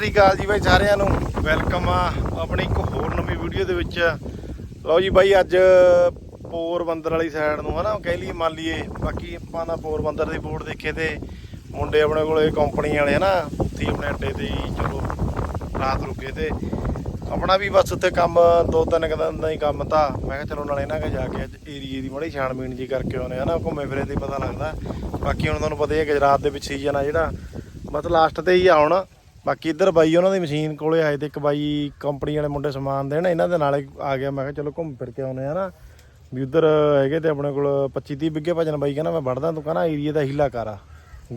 ਸ੍ਰੀ ਅਕਾਲ ਜੀ ਬਾਈ ਸਾਰਿਆਂ ਨੂੰ। ਵੈਲਕਮ ਆ ਆਪਣੀ ਇੱਕ ਹੋਰ ਨਵੀਂ ਵੀਡੀਓ ਦੇ ਵਿੱਚ। ਲਓ ਜੀ ਬਾਈ ਅੱਜ ਪੋਰਬੰਦਰ ਵਾਲੀ ਸਾਈਡ ਨੂੰ, ਹਨਾ, ਕਹਿ ਲਈਏ, ਮੰਨ ਲਈਏ, ਬਾਕੀ ਆਪਾਂ ਦਾ ਪੋਰਬੰਦਰ ਦੇ ਬੋਰਡ ਦੇਖੇ ਤੇ ਮੁੰਡੇ ਆਪਣੇ ਕੋਲੇ ਕੰਪਨੀ ਵਾਲੇ, ਹਨਾ, ਉੱਥੇ ਹੀ ਆਪਣੇ ਅੱਡੇ ਤੇ ਹੀ ਚਲੋ, ਰਾਤ ਰੁਕੇ ਤੇ ਆਪਣਾ ਵੀ ਬਸ ਉੱਥੇ ਕੰਮ, ਦੋ ਤਿੰਨ ਕੁ ਦਿਨ ਦਾ ਹੀ ਕੰਮ ਤਾਂ। ਮੈਂ ਕਿਹਾ ਚਲੋ ਨਾਲੇ ਇਹਨਾਂ ਕੇ ਜਾ ਕੇ ਅੱਜ ਏਰੀਏ ਦੀ ਮੜੀ ਛਾਣਬੀਣ ਜੀ ਕਰਕੇ ਆਉਨੇ ਹਨਾ, ਘੁੰਮੇ ਫਿਰੇ ਤੇ ਪਤਾ ਲੱਗਦਾ। ਬਾਕੀ ਹੁਣ ਤੁਹਾਨੂੰ ਪਤਾ ਹੀ ਹੈ ਗੁਜਰਾਤ ਦੇ ਵਿੱਚ ਸੀਜ਼ਨ ਆ ਜਿਹੜਾ। ਬਸ ਲਾਸਟ ਤੇ ਹੀ ਆ ਬਾਕੀ ਇੱਧਰ ਬਾਈ ਉਹਨਾਂ ਦੀ ਮਸ਼ੀਨ ਕੋਲੇ ਆਏ ਤੇ ਇੱਕ ਬਾਈ ਕੰਪਨੀ ਵਾਲੇ ਮੁੰਡੇ ਸਮਾਨ ਦੇਣ, ਇਹਨਾਂ ਦੇ ਨਾਲੇ ਆ ਗਿਆ। ਮੈਂ ਕਿਹਾ ਚਲੋ ਘੁੰਮ ਫਿਰ ਕੇ ਆਉਨੇ ਆ ਨਾ। ਵੀ ਉਧਰ ਹੈਗੇ ਤੇ ਆਪਣੇ ਕੋਲ 25 30 ਬਿੱਗੇ ਭਜਨ ਬਾਈ ਕਹਿੰਦਾ, ਮੈਂ ਵੜਦਾ ਤੂੰ ਕਹਿੰਦਾ ਏਰੀਆ ਦਾ ਹੀਲਾ ਕਰ ਆ।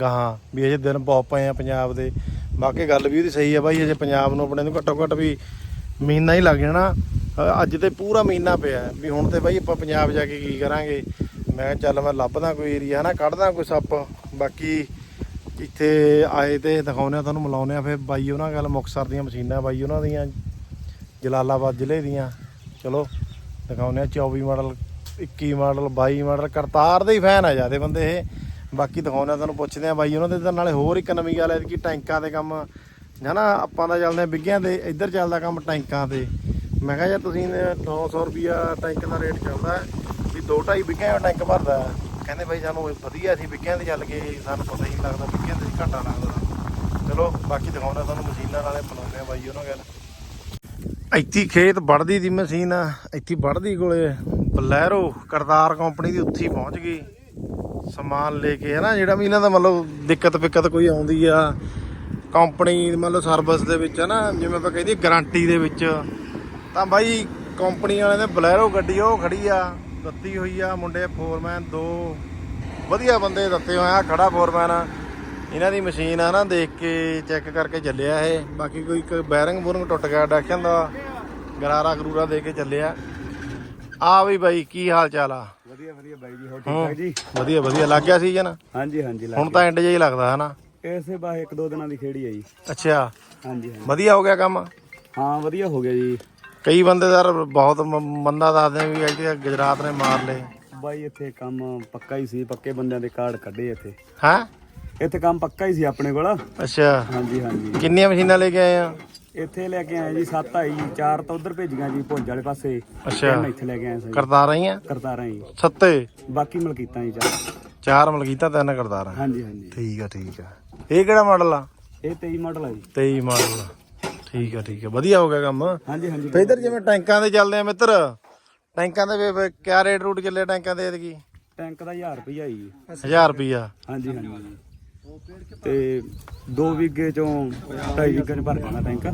ਗਾਹਾਂ ਵੀ ਅਜੇ ਦਿਨ ਬਹੁਤ ਪਏ ਆ ਪੰਜਾਬ ਦੇ। ਬਾਕੀ ਗੱਲ ਵੀ ਉਹਦੀ ਸਹੀ ਆ ਬਾਈ, ਅਜੇ ਪੰਜਾਬ ਨੂੰ ਆਪਣੇ ਨੂੰ ਘੱਟੋ ਘੱਟ ਵੀ ਮਹੀਨਾ ਹੀ ਲੱਗ ਜਾਣਾ। ਅੱਜ ਤੇ ਪੂਰਾ ਮਹੀਨਾ ਪਿਆ। ਵੀ ਹੁਣ ਤੇ ਬਾਈ ਆਪਾਂ ਪੰਜਾਬ ਜਾ ਕੇ ਕੀ ਕਰਾਂਗੇ? ਮੈਂ ਕਿਹਾ ਚੱਲ ਮੈਂ ਲੱਭਦਾ ਕੋਈ ਏਰੀਆ ਨਾ ਕੱਢਦਾ ਕੋਈ ਸੱਪ। ਬਾਕੀ ਇੱਥੇ ਆਏ ਤੇ ਦਿਖਾਉਂਦੇ ਆ ਤੁਹਾਨੂੰ ਮਿਲਾਉਂਦੇ ਆ ਫਿਰ ਬਾਈ ਉਹਨਾਂ ਗੱਲ ਮੁਕਤਸਰ ਦੀਆਂ ਮਸ਼ੀਨਾਂ ਬਾਈ ਉਹਨਾਂ ਦੀਆਂ ਜਲਾਲਾਬਾਦ ਜ਼ਿਲ੍ਹੇ ਦੀਆਂ। ਚਲੋ ਦਿਖਾਉਂਦੇ ਆ 24 ਮਾਡਲ 21 ਮਾਡਲ 22 ਮਾਡਲ ਕਰਤਾਰ ਦੇ ਹੀ ਫੈਨ ਆ ਜਿਆਦੇ ਬੰਦੇ ਇਹ। ਬਾਕੀ ਦਿਖਾਉਂਦੇ ਆ ਤੁਹਾਨੂੰ ਪੁੱਛਦੇ ਆ ਬਾਈ ਉਹਨਾਂ ਦੇ ਤਾਂ ਨਾਲੇ ਹੋਰ ਇੱਕ ਨਵੀਂ ਗੱਲ ਹੈ ਕਿ ਟੈਂਕਾਂ ਦੇ ਕੰਮ ਹਨਾ ਆਪਾਂ ਦਾ ਚੱਲਦੇ ਆ ਬਿੱਗਿਆਂ ਦੇ ਇੱਧਰ ਚੱਲਦਾ ਕੰਮ ਟੈਂਕਾਂ ਤੇ। ਮੈਂ ਕਿਹਾ ਯਾਰ ਤੁਸੀਂ 900 ਰੁਪਿਆ ਟੈਂਕ ਦਾ ਰੇਟ ਚੱਲਦਾ ਹੈ, ਵੀ 2.5 ਬਿੱਗਿਆਂ ਦਾ ਟੈਂਕ ਭਰਦਾ ਹੈ। ਕਹਿੰਦੇ ਬਾਈ ਸਾਨੂੰ ਵਧੀਆ ਸੀ ਵਿਕਿਆਂ ਦੇ ਚੱਲ ਕੇ, ਸਾਨੂੰ ਪਤਾ ਹੀ ਨਹੀਂ ਲੱਗਦਾ ਬਿੱਗਿਆਂ ਦੇ ਘਾਟਾ ਲੱਗਦਾ। ਚਲੋ, ਬਾਕੀ ਦਿਖਾਉਂਦਾ ਤੁਹਾਨੂੰ ਮਸ਼ੀਨਾਂ ਨਾਲੇ ਬਣਾਉਂਦੇ ਆ ਬਾਈ ਉਹਨਾਂ ਗੱਲ। ਇੱਥੇ ਖੇਤ ਵੜਦੀ ਦੀ ਮਸ਼ੀਨ ਆ, ਇੱਥੇ ਵੜਦੀ ਕੋਲੇ। ਬਲੈਰੋ ਕਰਤਾਰ ਕੰਪਨੀ ਦੀ ਉੱਥੇ ਪਹੁੰਚ ਗਈ। ਸਮਾਨ ਲੈ ਕੇ ਹੈ ਨਾ ਜਿਹੜਾ ਵੀ ਇਹਨਾਂ ਦਾ ਮਤਲਬ ਦਿੱਕਤ ਪਿੱਕਤ ਕੋਈ ਆਉਂਦੀ ਆ। ਕੰਪਨੀ ਮਤਲਬ ਸਰਵਿਸ ਦੇ ਵਿੱਚ ਹੈ ਨਾ ਜਿਵੇਂ ਆਪਾਂ ਕਹਿੰਦੇ ਗਾਰੰਟੀ ਦੇ ਵਿੱਚ। ਤਾਂ ਬਾਈ, ਕੰਪਨੀ ਵਾਲਿਆਂ ਨੇ ਬਲੈਰੋ ਗੱਡੀ, ਉਹ ਖੜੀ ਆ। ਦਿੱਤੀ ਹੋਈ ਆ। ਮੁੰਡੇ ਫੋਰਮੈਨ ਦੋ ਵਧੀਆ ਬੰਦੇ ਦਿੱਤੇ ਹੋਏ ਆ ਖੜਾ ਫੋਰਮੈਨ। ਇਹਨਾਂ ਦੀ ਮਸ਼ੀਨ ਆ ਨਾ ਦੇਖ ਕੇ ਚੈੱਕ ਕਰਕੇ ਚੱਲਿਆ ਇਹ। ਬਾਕੀ ਕੋਈ ਇੱਕ ਬੈਰਿੰਗ ਬੂਰਿੰਗ ਟੁੱਟ ਗਿਆ ਡੈਕਸ਼ਨ ਦਾ ਗਰਾਰਾ ਗਰੂਰਾ ਦੇ ਕੇ ਚੱਲਿਆ। ਆ ਵੀ ਬਾਈ ਕੀ ਹਾਲ ਚਾਲ ਆ? ਵਧੀਆ ਵਧੀਆ ਬਾਈ ਜੀ ਹੋਰ ਠੀਕ ਹਾਂ। ਠਾਕ ਜੀ? ਵਧੀਆ ਵਧੀਆ। ਲੱਗ ਗਿਆ ਸੀਜ਼ਨ? ਹਾਂਜੀ ਹਾਂਜੀ ਲੱਗ ਹੁਣ ਤਾਂ ਐਂਡ ਜਿਹਾ ਹੀ ਲੱਗਦਾ ਹਨਾ। ਇਸੇ ਬਾਹ ਇੱਕ ਦੋ ਦਿਨਾਂ ਦੀ ਖੇੜੀ ਆ ਜੀ। ਅੱਛਾ। ਹਾਂਜੀ ਹਾਂਜੀ। ਵਧੀਆ ਹੋ ਗਿਆ ਕੰਮ? ਹਾਂ ਵਧੀਆ ਹੋ ਗਿਆ ਜੀ। ਕਈ ਬੰਦੇ ਦਾ ਬਹੁਤ ਮ- ਬੰਦਾ ਦੱਸਦੇ ਵੀ ਇੱਥੇ ਗੁਜਰਾਤ ਨੇ ਮਾਰ ਲਏ। ਬਾਈ ਇੱਥੇ ਕੰਮ ਪੱਕਾ ਹੀ ਸੀ ਪੱਕੇ ਬੰਦਿਆਂ ਦੇ ਕਾਰਡ ਕੱਢੇ ਇੱਥੇ। ਹੈਂ? ਇੱਥੇ ਕੰਮ ਪੱਕਾ ਹੀ ਸੀ ਆਪਣੇ ਕੋਲ। ਅੱਛਾ। ਹਾਂਜੀ ਹਾਂਜੀ। ਕਿੰਨੀਆਂ ਮਸ਼ੀਨਾਂ ਲੈ ਕੇ ਆਏ ਆ? ਇੱਥੇ ਲੈ ਕੇ ਆਏ ਜੀ ਸੱਤ ਆਈ ਚਾਰ ਤਾਂ ਉਧਰ ਭੇਜੀਆਂ ਜੀ ਭੁੱਜ ਵਾਲੇ ਪਾਸੇ। ਅੱਛਾ। ਤਿੰਨ ਇੱਥੇ ਲੈ ਕੇ ਆਏ ਸੀ ਕਰਤਾਰ ਰਹੀਆਂ ਕਰਤਾਰਾਂ ਜੀ ਸੱਤੇ? ਬਾਕੀ ਮਲਕੀਤਾਂ ਜੀ ਚਾਰ। ਚਾਰ ਮਲਕੀਤਾ ਤਿੰਨ ਕਰਤਾਰ। ਹਾਂਜੀ ਹਾਂਜੀ। ਠੀਕ ਆ ਠੀਕ ਆ। ਇਹ ਕਿਹੜਾ ਮਾਡਲ ਆ? ਇਹ 23 ਮਾਡਲ ਆ ਜੀ। 23 ਮਾਡਲ ਠੀਕ ਆ ਠੀਕ ਆ। ਵਧੀਆ ਹੋ ਗਿਆ ਕੰਮ। ਹਾਂਜੀ ਹਾਂਜੀ। ਤੇ ਇਧਰ ਜਿਵੇਂ ਟੈਂਕਾਂ ਦੇ ਚੱਲਦੇ ਆ ਮਿੱਤਰ ਟੈਂਕਾਂ ਦੇ ਵੇ- ਵੇ ਕਿਆ ਰੇਟ ਰੂਟ ਚੱਲੇ ਟੈਂਕਾਂ ਦੇ ਐਤਕੀ? ਟੈਂਕ ਦਾ 1000 ਰੁਪਈਆ ਜੀ। 1000 ਰੁਪਿਆ ਹਾਂਜੀ ਹਾਂਜੀ। ਤੇ 2 ਵਿਗੇ ਚੋਂ 2.5 ਵਿਗੇ ਭਰ ਜਾਣਾ ਟੈਂਕ।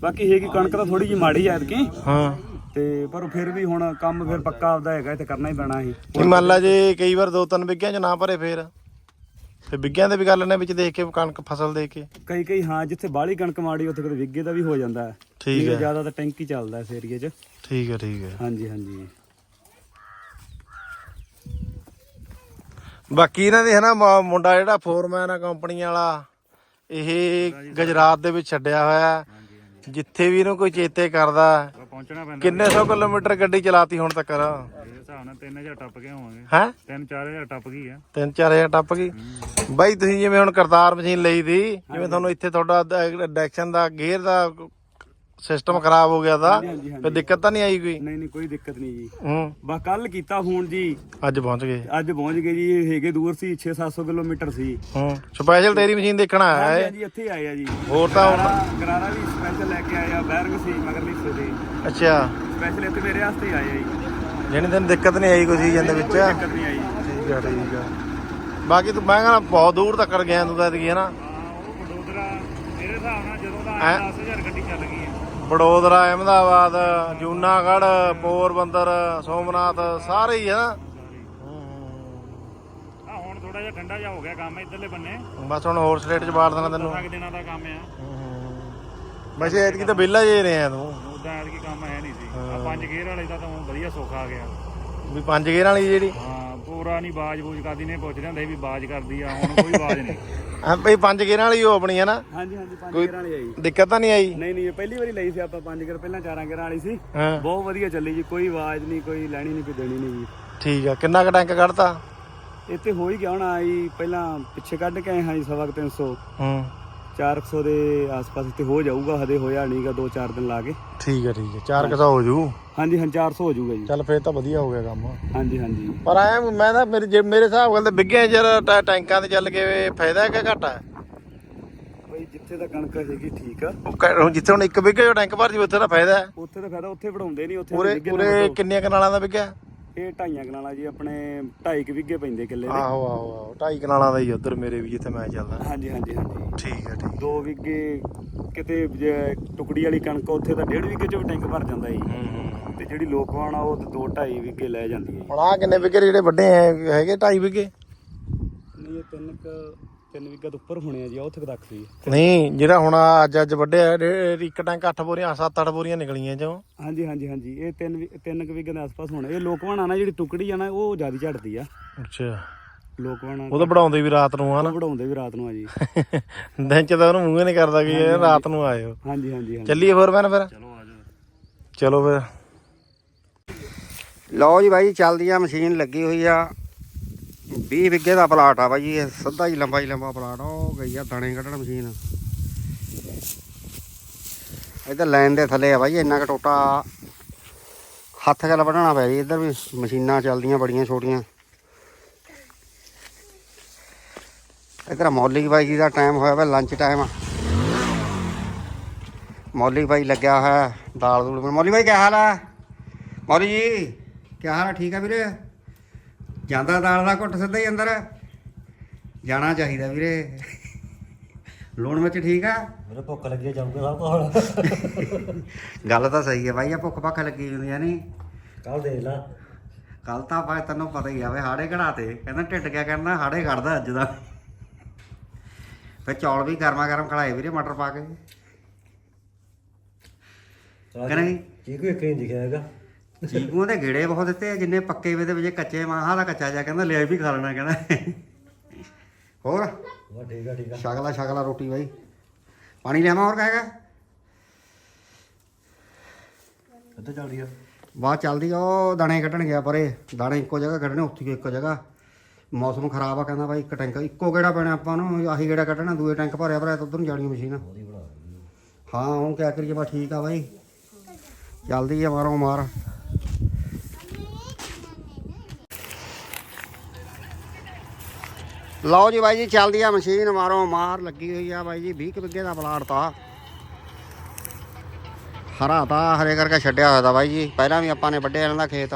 ਬਾਕੀ ਇਹ ਕਿ ਕਣਕ ਤਾਂ ਥੋੜੀ ਜਿਹੀ ਮਾੜੀ ਐ ਐਤਕੀ। ਹਾਂ। ਤੇ ਪਰ ਫਿਰ ਵੀ ਹੁਣ ਕੰਮ ਫਿਰ ਪੱਕਾ ਆਪਦਾ ਹੈਗਾ ਇੱਥੇ ਕਰਨਾ ਹੀ ਪੈਣਾ ਸੀ। ਮੰਨ ਲਾ ਜੇ ਕਈ ਵਾਰ ਦੋ ਤਿੰਨ ਬਿੱਗਿਆਂ ਚ ਨਾ ਭਰੇ ਫੇਰ। ਤੇ ਬਿੱਗਿਆਂ ਦੇ ਵੀ ਗੱਲ ਨੇ ਵਿੱਚ ਦੇਖ ਕੇ ਕਣਕ ਫਸਲ ਦੇ ਕੇ। ਕਈ ਕਈ ਹਾਂ ਜਿੱਥੇ ਬਾਹਲੀ ਕਣਕ ਮਾੜੀ ਉੱਥੇ ਕਿਤੇ ਵਿਗੇ ਦਾ ਵੀ ਹੋ ਜਾਂਦਾ ਹੈ। ਠੀਕ ਹੈ। ਜ਼ਿਆਦਾ ਤਾਂ ਟੈਂਕ ਹੀ ਚੱਲਦਾ ਇਸ ਏਰੀਏ 'ਚ। ਠੀਕ ਹੈ ਠੀਕ ਹੈ। ਹਾਂਜੀ ਹਾਂਜੀ। ਬਾਕੀ ਇਹਨਾਂ ਦੇ ਹਨਾ ਮ- ਮੁੰਡਾ ਜਿਹੜਾ ਫੋਰਮੈਨ ਆ ਕੰਪਨੀ ਵਾਲਾ ਇਹ ਗੁਜਰਾਤ ਦੇ ਵਿੱਚ ਛੱਡਿਆ ਹੋਇਆ ਜਿੱਥੇ ਵੀ ਇਹਨੂੰ ਕੋਈ ਚੇਤੇ ਕਰਦਾ ਪਹੁੰਚਣਾ ਪੈਂਦਾ। ਕਿੰਨੇ ਸੌ ਕਿਲੋਮੀਟਰ ਗੱਡੀ ਚਲਾਤੀ ਹੁਣ ਤੱਕ। ਹਿਸਾਬ ਨਾਲ 3000 ਟੱਪ ਕੇ ਹੋਵਾਂਗੇ। ਹੈ? 3-4000 ਟੱਪ ਗਈ ਆ। ਤਿੰਨ ਚਾਰ ਹਜ਼ਾਰ ਟੱਪ ਗਈ? ਬਾਈ ਤੁਸੀਂ ਜਿਵੇਂ ਹੁਣ ਕਰਤਾਰ ਮਸ਼ੀਨ ਲਈ ਦੀ ਜਿਵੇਂ ਤੁਹਾਨੂੰ ਇੱਥੇ ਤੁਹਾਡਾ ਡੈਕਸ਼ਨ ਦਾ ਗੇਅਰ ਦਾ ਸਿਸਟਮ ਖਰਾਬ ਹੋ ਗਿਆ ਤਾਂ ਹਾਂਜੀ ਫਿਰ ਦਿੱਕਤ ਤਾਂ ਨਹੀਂ ਆਈ ਕੋਈ? ਨਹੀਂ ਨਹੀਂ ਕੋਈ ਦਿੱਕਤ ਨਹੀਂ ਜੀ। ਹੂੰ। ਬਸ ਕੱਲ ਕੀਤਾ ਫੋਨ ਜੀ। ਅੱਜ ਪਹੁੰਚ ਗਏ। ਅੱਜ ਪਹੁੰਚ ਗਏ ਜੀ ਇਹ ਹੈਗੇ ਦੂਰ ਸੀ 6-700 ਕਿਲੋਮੀਟਰ ਸੀ। ਹੂੰ। ਸਪੈਸ਼ਲ ਤੇਰੀ ਮਸ਼ੀਨ ਦੇਖਣ ਆਇਆ ਹੈ। ਹਾਂਜੀ ਇੱਥੇ ਆਏ ਆ ਜੀ। ਹੋਰ ਤਾਂ ਗਰਾਰਾ ਵੀ ਸਪੈਸ਼ਲ ਲੈ ਕੇ ਆਇਆ ਬੈਰੰਗ ਸੀ ਮਗਰ ਲਿਖੇ ਦੇ ਅੱਛਾ। ਸਪੈਸ਼ਲ ਇੱਥੇ ਮੇਰੇ ਵਾਸਤੇ ਹੀ ਆਏ ਆ ਜੀ। ਜਿਹੜੀ ਤੈਨੂੰ ਦਿੱਕਤ ਨਹੀਂ ਆਈ ਕੋਈ ਸੀਜ਼ਨ ਦੇ ਵਿੱਚ? ਕੋਈ ਦਿੱਕਤ ਨਹੀਂ ਆਈ। ਠੀਕ ਆ ਠੀਕ ਆ। ਬਾਕੀ ਤੂੰ ਮੈਂ ਕਹਿੰਦਾ ਬਹੁਤ ਦੂਰ ਤੱਕ ਗਿਆ ਤੂੰ ਤਾਂ ਹਾਂ ਉਹ ਵਡੋਦਰਾ ਮੇਰੇ ਹਿਸਾਬ ਨਾਲ ਜਦੋਂ ਦਾ ਹੈਂ? 10000 ਗੱਡੀ ਚੱਲ ਗਈ ਹੈ। ਬੜੋਦਰਾ ਅਹਿਮਦਾਬਾਦ ਜੂਨਾਗੜ੍ਹ ਪੋਰਬੰਦਰ ਸੋਮਨਾਥ ਸਾਰੇ ਹੀ ਹਨਾ ਆ ਹੁਣ ਥੋੜਾ ਜਿਹਾ ਠੰਡਾ ਜਿਹਾ ਹੋ ਗਿਆ ਕੰਮ ਇੱਧਰਲੇ ਬੰਨੇ। ਬਸ ਹੁਣ ਹੋਰ ਸਟੇਟ ਚ ਬਾੜ ਦੇਣਾ ਤੈਨੂੰ। ਤੱਕ ਦਿਨਾਂ ਦਾ ਕੰਮ ਆ। ਵੈਸੇ ਐਤਕੀ ਤਾਂ ਵਿਹਲਾ ਜੇ ਰਿਹਾ ਤੂੰ। ਉਦਾਂ ਐਤਕੀ ਕੰਮ ਹੈ ਨਹੀਂ ਸੀ। ਪੰਜ ਗੇਅਰ ਵਾਲੇ ਦਾ ਤਾਂ ਹੁਣ ਵਧੀਆ ਸੁੱਖ ਆ ਗਿਆ। ਵੀ ਪੰਜ ਗੇਅਰ ਵਾਲੀ ਜਿਹੜੀ? ਹਾਂ ਪੂਰਾ ਨਹੀਂ ਬਾਜ ਬੂਜ ਕਰਦੀ ਨੇ ਪੁੱਛਦੇ ਹੁੰਦੇ ਸੀ ਵੀ ਬਾਜ ਕਰਦੀ ਆ ਹੁਣ ਕੋਈ ਬਾਜ ਨਹੀਂ। ਆ ਬਈ ਪੰਜ ਗੇਅਰਾਂ ਵਾਲੀ ਉਹ ਆਪਣੀ ਹੈ ਨਾ? ਹਾਂਜੀ ਹਾਂਜੀ ਪੰਜ ਗੇਅਰ ਵਾਲੀ ਆਈ। ਦਿੱਕਤ ਤਾਂ ਨਹੀਂ ਆਈ? ਨਹੀਂ ਨਹੀਂ ਇਹ ਪਹਿਲੀ ਵਾਰੀ ਲਈ ਸੀ ਆਪਾਂ ਪੰਜ ਗੇਅਰ ਪਹਿਲਾਂ ਚਾਰਾਂ ਗੇਅਰਾਂ ਵਾਲੀ ਸੀ। ਹਾਂ। ਬਹੁਤ ਵਧੀਆ ਚੱਲੀ ਜੀ ਕੋਈ ਆਵਾਜ਼ ਨਹੀਂ ਕੋਈ ਲੈਣੀ ਨਹੀਂ ਕੋਈ ਦੇਣੀ ਨਹੀਂ ਜੀ। ਠੀਕ ਆ ਕਿੰਨਾ ਕੁ ਟੈਂਕ ਕੱਢਤਾ? ਇੱਥੇ ਹੋ ਹੀ ਗਿਆ ਹੁਣ ਆਈ ਪਹਿਲਾਂ ਪਿੱਛੇ ਕੱਢ ਕੇ ਆਏ ਹਾਂ ਜੀ ਸਵਾ ਕੁ ਤਿੰਨ ਸੌ। ਹੂੰ। 400 ਦੇ ਆਸ-ਪਾਸ ਤੇ ਹੋ ਜਾਊਗਾ ਹਦੇ ਹੋਇਆ ਨਹੀਂਗਾ 2-4 ਦਿਨ ਲਾ ਕੇ। ਠੀਕ ਹੈ ਠੀਕ ਹੈ। 4 ਕਸਾ ਹੋ ਜੂ ਹਾਂਜੀ ਹਾਂ 400 ਹੋ ਜਾਊਗਾ ਜੀ। ਚੱਲ ਫੇਰ ਤਾਂ ਵਧੀਆ ਹੋ ਗਿਆ ਕੰਮ। ਹਾਂਜੀ ਹਾਂਜੀ। ਪਰ ਐ ਮੈਂ ਤਾਂ ਮੇਰੇ ਜੇ ਮੇਰੇ ਹਿਸਾਬ ਨਾਲ ਤਾਂ ਬਿੱਗੇ ਜਰ ਟੈਂਕਾਂ ਤੇ ਚੱਲ ਕੇ ਫਾਇਦਾ ਹੈ ਕਿ ਘਾਟਾ। ਹੈ ਬਈ ਜਿੱਥੇ ਤਾਂ ਕਣਕ ਹੈਗੀ ਠੀਕ ਆ। ਉਹ ਕਹਿ- ਹੁਣ ਜਿੱਥੇ ਹੁਣ ਇੱਕ ਬਿੱਗੇ ਜੋ ਟੈਂਕ ਭਰ ਜੀ ਉੱਥੇ ਦਾ ਫਾਇਦਾ ਹੈ। ਉੱਥੇ ਤਾਂ ਫਾਇਦਾ ਉੱਥੇ ਵੜਾਉਂਦੇ ਨਹੀਂ ਉੱਥੇ ਪੂਰੇ। ਕਿੰਨੀਆਂ ਕਨਾਲਾਂ ਦਾ ਬਿੱਗਾ ਇਹ ਢਾਈਆਂ ਕਨਾਲਾਂ ਜੀ ਆਪਣੇ 2.5 ਵਿਗੇ ਪੈਂਦੇ ਕਿੱਲੇ ਦੇ। ਆਹੋ ਆਹੋ ਆਹੋ। ਢਾਈ ਕਨਾਲਾਂ ਦਾ ਹੀ ਉਧਰ ਮੇਰੇ ਵੀ ਜਿੱਥੇ ਮੈਂ ਚੱਲਦਾ। ਹਾਂਜੀ ਹਾਂਜੀ ਹਾਂਜੀ। ਠੀਕ ਹੈ ਠੀਕ 2 ਵਿਗੇ ਕਿਤੇ ਜੇ ਟੁਕੜੀ ਵਾਲੀ ਕਣਕ ਉੱਥੇ ਤਾਂ 1.5 ਵਿਗੇ ਚ ਵੀ ਟੈਂਕ ਭਰ ਜਾਂਦਾ ਜੀ। ਹੂੰ ਤੇ ਜਿਹੜੀ ਲੋਕਵਾਨ ਆ ਉਹ 2 2.5 ਵਿਗੇ ਲੈ ਜਾਂਦੀ ਹੈ ਹੁਣ ਆ ਕਿੰਨੇ ਬਿੱਗੇ ਜਿਹੜੇ ਵੱਡੇ ਹੈ ਹੈਗੇ ਢਾਈ ਨਹੀਂ ਇਹ ਤਿੰਨ ਕ ਤਿੰਨ ਵਿਗਾ ਤੋਂ ਉੱਪਰ ਹੋਣੇ ਆ ਜੀ ਆ ਉੱਥੇ ਤੱਕ ਸੀ ਨਹੀਂ ਜਿਹੜਾ ਹੁਣ ਅੱਜ ਅੱਜ ਵੱਡੇ ਆ, ਡੇ- ਇੱਕ ਟੈਂਕ 8 ਬੋਰੀਆਂ 7-8 ਬੋਰੀਆਂ ਨਿਕਲੀਆਂ ਚੋਂ। ਹਾਂਜੀ ਹਾਂਜੀ ਹਾਂਜੀ ਇਹ ਤਿੰਨ ਤਿੰਨ ਕੁ ਵਿਗੇ ਦੇ ਆਸ-ਪਾਸ ਹੋਣੇ। ਇਹ ਲੋਕਵਾਨ ਆ ਨਾ ਜਿਹੜੀ ਟੁਕੜੀ ਆ ਨਾ ਉਹ ਜ਼ਿਆਦਾ ਝੜਦੀ ਆ। ਅੱਛਾ। ਲੋਕਵਾਨ ਉਹ ਤਾਂ ਬਣਾਉਂਦੇ ਵੀ ਰਾਤ ਨੂੰ ਆ ਨਾ। ਵੜਾਉਂਦੇ ਵੀ ਰਾਤ ਨੂੰ ਆ ਜੀ। ਦਿਨ ਚ ਤਾਂ ਉਹਨੂੰ ਮੂੰਹ ਨਹੀਂ ਕਰਦਾ ਕਿ ਇਹ ਰਾਤ ਨੂੰ ਆਇਓ। ਹਾਂਜੀ ਹਾਂਜੀ ਹਾਂਜੀ। ਚੱਲੀਏ ਫਿਰ ਮੈਂ ਫਿਰ? ਚਲੋ ਆ ਜਾਓ। ਚਲੋ ਫਿਰ। ਲਓ ਜੀ ਬਾਈ ਚੱਲਦੀ ਆ ਮਸ਼ੀਨ ਲੱਗੀ ਹੋਈ ਆ। 20 ਵਿੱਗੇ ਦਾ ਪਲਾਟ ਆ ਬਾਈ, ਇਹ ਸਿੱਧਾ ਹੀ ਲੰਬਾ ਹੀ ਲੰਬਾ ਪਲਾਟ ਆ, ਉਹ ਗਈ ਆ ਦਾਣੇ ਕੱਢਣ ਮਸ਼ੀਨ। ਇੱਧਰ ਲਾਈਨ ਦੇ ਥੱਲੇ ਆ ਬਾਈ, ਇੰਨਾ ਕੁ ਟੋਟਾ ਹੱਥ ਗੱਲ ਵੱਢਣਾ ਪੈ ਜੀ, ਇੱਧਰ ਵੀ ਮਸ਼ੀਨਾਂ ਚੱਲਦੀਆਂ ਬੜੀਆਂ ਛੋਟੀਆਂ। ਇੱਧਰ ਮੌਲਿਕ ਬਾਈ ਜੀ ਦਾ ਟਾਈਮ ਹੋਇਆ ਵਾ ਲੰਚ ਟਾਈਮ ਆ। ਮੌਲਿਕ ਬਾਈ ਲੱਗਿਆ ਹੋਇਆ ਦਾਲ ਦੂਲ ਮੌਲਿਕ ਬਾਈ ਕੀ ਹਾਲ ਆ? ਮੌਲੀ ਜੀ ਕੀ ਹਾਲ ਆ? ਠੀਕ ਆ ਵੀਰੇ? ਜਾਂਦਾ ਦਾਲ ਦਾ ਘੁੱਟ ਸਿੱਧਾ ਹੀ ਅੰਦਰ। ਜਾਣਾ ਚਾਹੀਦਾ ਵੀਰੇ। ਲੂਣ ਵਿੱਚ ਠੀਕ ਆ? ਮੇਰੇ ਭੁੱਖ ਲੱਗੀ ਜਾਊਗਾ ਸਭ ਕੋਲ। ਗੱਲ ਤਾਂ ਸਹੀ ਹੈ ਬਾਈ ਆ ਭੁੱਖ ਭੱਖ ਲੱਗੀ ਹੁੰਦੀਆਂ ਨਹੀਂ ਕੱਲ ਦੇਖ ਲਾ। ਕੱਲ ਤਾਂ ਬਾਈ ਤੈਨੂੰ ਪਤਾ ਹੀ ਆ ਵੇ ਹਾੜੇ ਘੜਾਤੇ ਕਹਿੰਦਾ ਢਿੱਡ ਕਿਆ ਕਹਿੰਦਾ ਹਾੜੇ ਕੱਢਦਾ ਅੱਜ ਦਾ। ਫੇ ਚੌਲ ਵੀ ਗਰਮਾ ਗਰਮ ਖੜਾਏ ਵੀਰੇ ਮਟਰ ਪਾ ਕੇ। ਕਿ ਨਹੀਂ? ਚੀਕੂ ਇੱਕ ਨਹੀਂ ਦਿਖਿਆ ਹੈਗਾ। ਚੀਕੂਆਂ ਦੇ ਗੇੜੇ ਬਹੁਤ ਦਿੱਤੇ ਆ, ਜਿੰਨੇ ਪੱਕੇ ਵੇ ਦੇ ਵਿੱਚ ਕੱਚੇ ਮਾਹਾਂ ਦਾ ਕੱਚਾ ਜਾ ਕਹਿੰਦਾ ਲਿਆ ਵੀ ਖਾ ਲੈਣਾ ਕਹਿੰਦਾ। ਹੋਰ? ਵਾ ਠੀਕ ਆ ਠੀਕ ਆ। ਸ਼ਕਲਾ ਸ਼ਕਲਾ ਰੋਟੀ ਬਾਈ। ਪਾਣੀ ਲਿਆਵਾਂ ਹੋਰ ਕਹੇਗਾ? ਇੱਧਰ ਚੱਲ ਰਹੀ ਆ? ਬਾਅਦ ਚੱਲਦੀ ਆ ਉਹ ਦਾਣੇ ਕੱਢਣ ਗਿਆ ਪਰੇ। ਦਾਣੇ ਇੱਕੋ ਜਗ੍ਹਾ ਕੱਢਣੇ ਉੱਥੇ ਹੀ ਇੱਕੋ ਜਗ੍ਹਾ। ਮੌਸਮ ਖਰਾਬ ਆ ਕਹਿੰਦਾ ਬਾਈ ਇੱਕ ਟੈਂਕ ਇੱਕੋ ਗੇੜਾ ਪੈਣਾ ਆਪਾਂ ਨੂੰ ਆਹੀ ਗੇੜਾ ਕੱਢਣਾ ਦੂਏ ਟੈਂਕ ਭਰਿਆ ਭਰਿਆ ਤਾਂ ਉਧਰ ਨੂੰ ਜਾਣੀ ਮਸ਼ੀਨ। ਉਹਦੀ ਬਣਾ ਲਈ ਹਾਂ ਹੁਣ ਕਿਆ ਕਰੀਏ ਬਾ ਠੀਕ ਆ ਬਾਈ। ਚੱਲਦੀ ਆ ਮਾਰੋ ਮਾਰ। ਲਓ ਜੀ ਬਾਈ ਜੀ, ਚੱਲਦੀ ਆ ਮਸ਼ੀਨ, ਮਾਰੋ ਮਾਰ, ਲੱਗੀ ਹੋਈ ਆ ਬਾਈ ਜੀ 20 ਕੁ ਦਾ ਪਲਾਟ ਤਾ। ਹਰਾ ਤਾਂ ਹਰੇ ਕਰਕੇ ਛੱਡਿਆ ਹੋਇਆ ਤਾ ਬਾਈ ਜੀ, ਪਹਿਲਾਂ ਵੀ ਆਪਾਂ ਨੇ ਵੱਢਿਆ ਇਹਨਾਂ ਦਾ ਖੇਤ।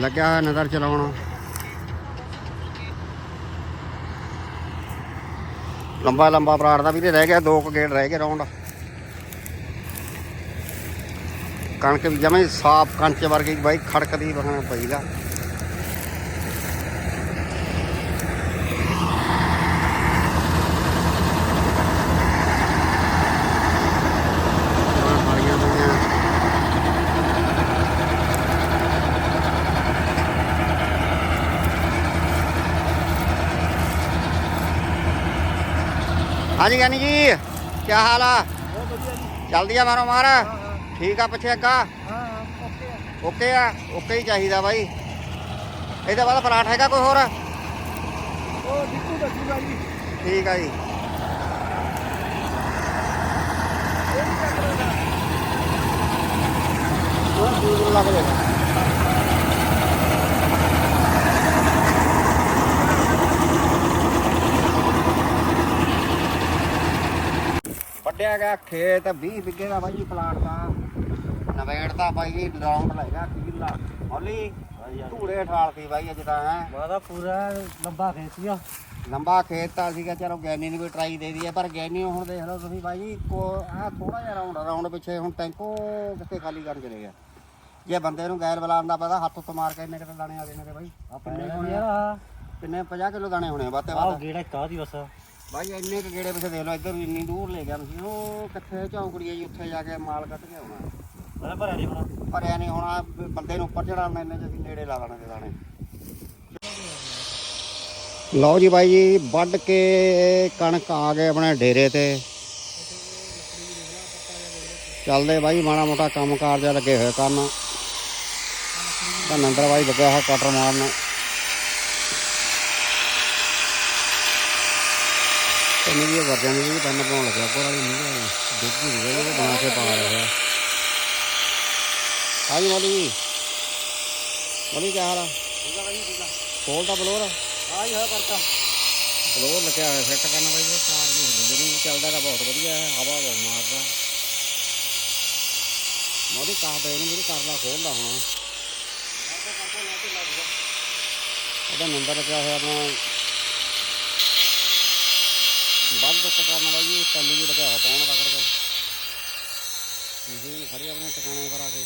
ਲੱਗਿਆ ਹੋਇਆ ਨਜ਼ਰ ਚਲਾਉਣ। ਲੰਬਾ ਲੰਬਾ ਪਲਾਟ ਦਾ ਵੀ ਤੇ ਰਹਿ ਗਿਆ, ਦੋ ਕੁ ਗੇੜ ਰਹਿ ਗਏ ਰੌਂਡ ਕਣਕ ਵੀ ਜਮੇ ਸਾਫ਼ ਕੰਚ ਵਰਗੀ ਬਾਈ, ਖੜਕਦੀ ਬਣਾ ਪਈਗਾ ਮਾਰੀਆਂ ਪਈਆਂ ਹਾਂਜੀ ਗਿਆਨੀ ਜੀ ਕੀ ਹਾਲ ਆ ਚੱਲਦੀ ਆ ਮਾਰੋ ਮਾਰ ਠੀਕ ਆ ਪਿੱਛੇ ਅੱਗਾ ਓਕੇ ਆ ਓਕੇ ਹੀ ਚਾਹੀਦਾ ਬਾਈ ਇਹਦੇ ਬਾਅਦ ਪਲਾਟ ਹੈਗਾ ਕੋਈ ਹੋਰ ਉਹ ਦਿੱਕੂ ਦੱਸੂਗਾ ਜੀ ਠੀਕ ਆ ਜੀ ਲੱਗ ਜਾਏਗਾ ਗਿਆ ਖੇਤ 20 ਵਿਗੇ ਦਾ ਬਾਈ ਪਲਾਟ ਦਾ। ਨਵੇੜ ਦਾ ਬਾਈ ਜੀ ਰਾਉਂਡ ਲੱਗਾ ਕਿੱਲਾ। ਹੌਲੀ ਧੂੜੇ ਠਾਲਤੀ ਬਾਈ ਅੱਜ ਤਾਂ ਹੈ। ਮਾਦਾ ਪੂਰਾ ਲੰਬਾ ਖੇਤੀਆ ਲੰਬਾ ਖੇਤ ਤਾਂ ਸੀਗਾ ਚਲੋ ਗੈਨੀ ਨੂੰ ਵੀ ਟਰਾਈ ਦੇ ਦਈਏ ਪਰ ਗੈਨੀ ਹੁਣ ਦੇਖ ਲਓ ਤੁਸੀਂ ਬਾਈ ਕੋ ਆ ਥੋੜਾ ਜਿਹਾ ਰਾਉਂਡ ਰਾਉਂਡ ਪਿੱਛੇ ਹੁਣ ਟੈਂਕੋ ਕਿੱਥੇ ਖਾਲੀ ਕਰਨ ਚਲੇ ਗਿਆ। ਜੇ ਬੰਦੇ ਨੂੰ ਗੈਰ ਬਲਾਨ ਦਾ ਪਤਾ ਹੱਥ ਉੱਤੇ ਮਾਰ ਕੇ ਇੰਨੇ ਕਿਤੇ ਦਾਣੇ ਆ ਨੇ ਤੇ ਬਾਈ ਆਪਣੇ ਯਾਰ ਆ? ਕਿੰਨੇ 50 ਕਿਲੋ ਦਾਣੇ ਹੋਣੇ ਆ ਬਾਤੇ ਆਹ ਬਾਤ ਗੇੜਾ ਕਾਦੀ ਬਸ। ਬਾਈ ਇੰਨੇ ਕੁ ਗੇੜੇ ਪਿੱਛੇ ਦੇਖ ਲਓ ਇੱਧਰ ਵੀ ਇੰਨੀ ਦੂਰ ਲੈ ਗਿਆ ਮਸੀਂ ਉਹ ਕਿੱਥੇ ਝੌਂਕੜੀ ਆ ਜੀ ਉੱਥੇ ਜਾ ਕੇ ਮਾਲ ਕੱਢ ਕੇ ਆਉਣਾ। ਮੈਂ ਭਰਿਆ ਨਹੀਂ ਹੋਣਾ। ਭਰਿਆ ਨਹੀਂ ਹੋਣਾ ਬੰਦੇ ਨੂੰ ਉੱਪਰ ਚੜਾਉਣਾ ਇੰਨੇ ਚ ਅਸੀਂ ਨੇੜੇ ਲਾ ਲੈਣੇ ਤੇ ਦਾਣੇ ਲਓ ਜੀ ਬਾਈ ਜੀ ਵੱਢ ਕੇ ਕਣਕ ਆ ਗਏ ਆਪਣੇ ਡੇਰੇ ਤੇ। ਚੱਲਦੇ ਬਾਈ ਮਾੜਾ ਮੋਟਾ ਕੰਮ ਕਾਰ ਜਿਹਾ ਲੱਗੇ ਹੋਏ ਕਰਨ। ਤਾਂ ਨੰਦਰ ਬਾਈ ਲੱਗਿਆ ਹੈ ਕਟਰ ਮਾਰਨ। ਪੰਨੇ ਦੀ ਵਰਜਾਂ ਦੀ ਪੰਨ ਪਾਉਣ ਲੱਗਿਆ ਉੱਪਰ ਵਾਲੀ ਨਹੀਂ ਗਈ ਡਿੱਗੀ ਨਹੀਂ ਗਈ ਉਹ ਬਣਾ ਕੇ ਪਾ ਰਿਹਾ ਹਾਂਜੀ ਮੋਲੀ ਜੀ ਮੋਲੀ ਕੀ ਹਾਲ ਆ ਕੋਲ ਤਾਂ ਬਲੋਰ ਹਾਂ ਜੀ ਹਾਂ ਕਰਤਾ ਬਲੋਰ ਲੱਗਿਆ ਹੋਇਆ ਸੈੱਟ ਕਰਨਾ ਬਾਈ ਇਹ ਕਾਰ ਦੀ ਹਿੱਲ ਜਿਹੜੀ ਚੱਲਦਾ ਤਾਂ ਬਹੁਤ ਵਧੀਆ ਹੈ ਹਵਾ ਬਹੁਤ ਮਾਰਦਾ ਮੋਦੀ ਕਾਹ ਦੇ ਇਹਨੂੰ ਮੇਰੀ ਕਰ ਲਾ ਖੋਲ ਲਾ ਹੁਣ ਉਹਦਾ ਨੰਬਰ ਲੱਗਿਆ ਹੋਇਆ ਆਪਣਾ ਬੰਦ ਤੋਂ ਕਰਨਾ ਬਾਈ, ਇਹ ਤੈਨੂੰ ਵੀ ਲੱਗਿਆ ਪਾਉਣ ਰਗੜ ਕੇ ਇਹ ਖੜੀ ਆਪਣੇ ਟਿਕਾਣੇ ਪਰ ਆ ਕੇ।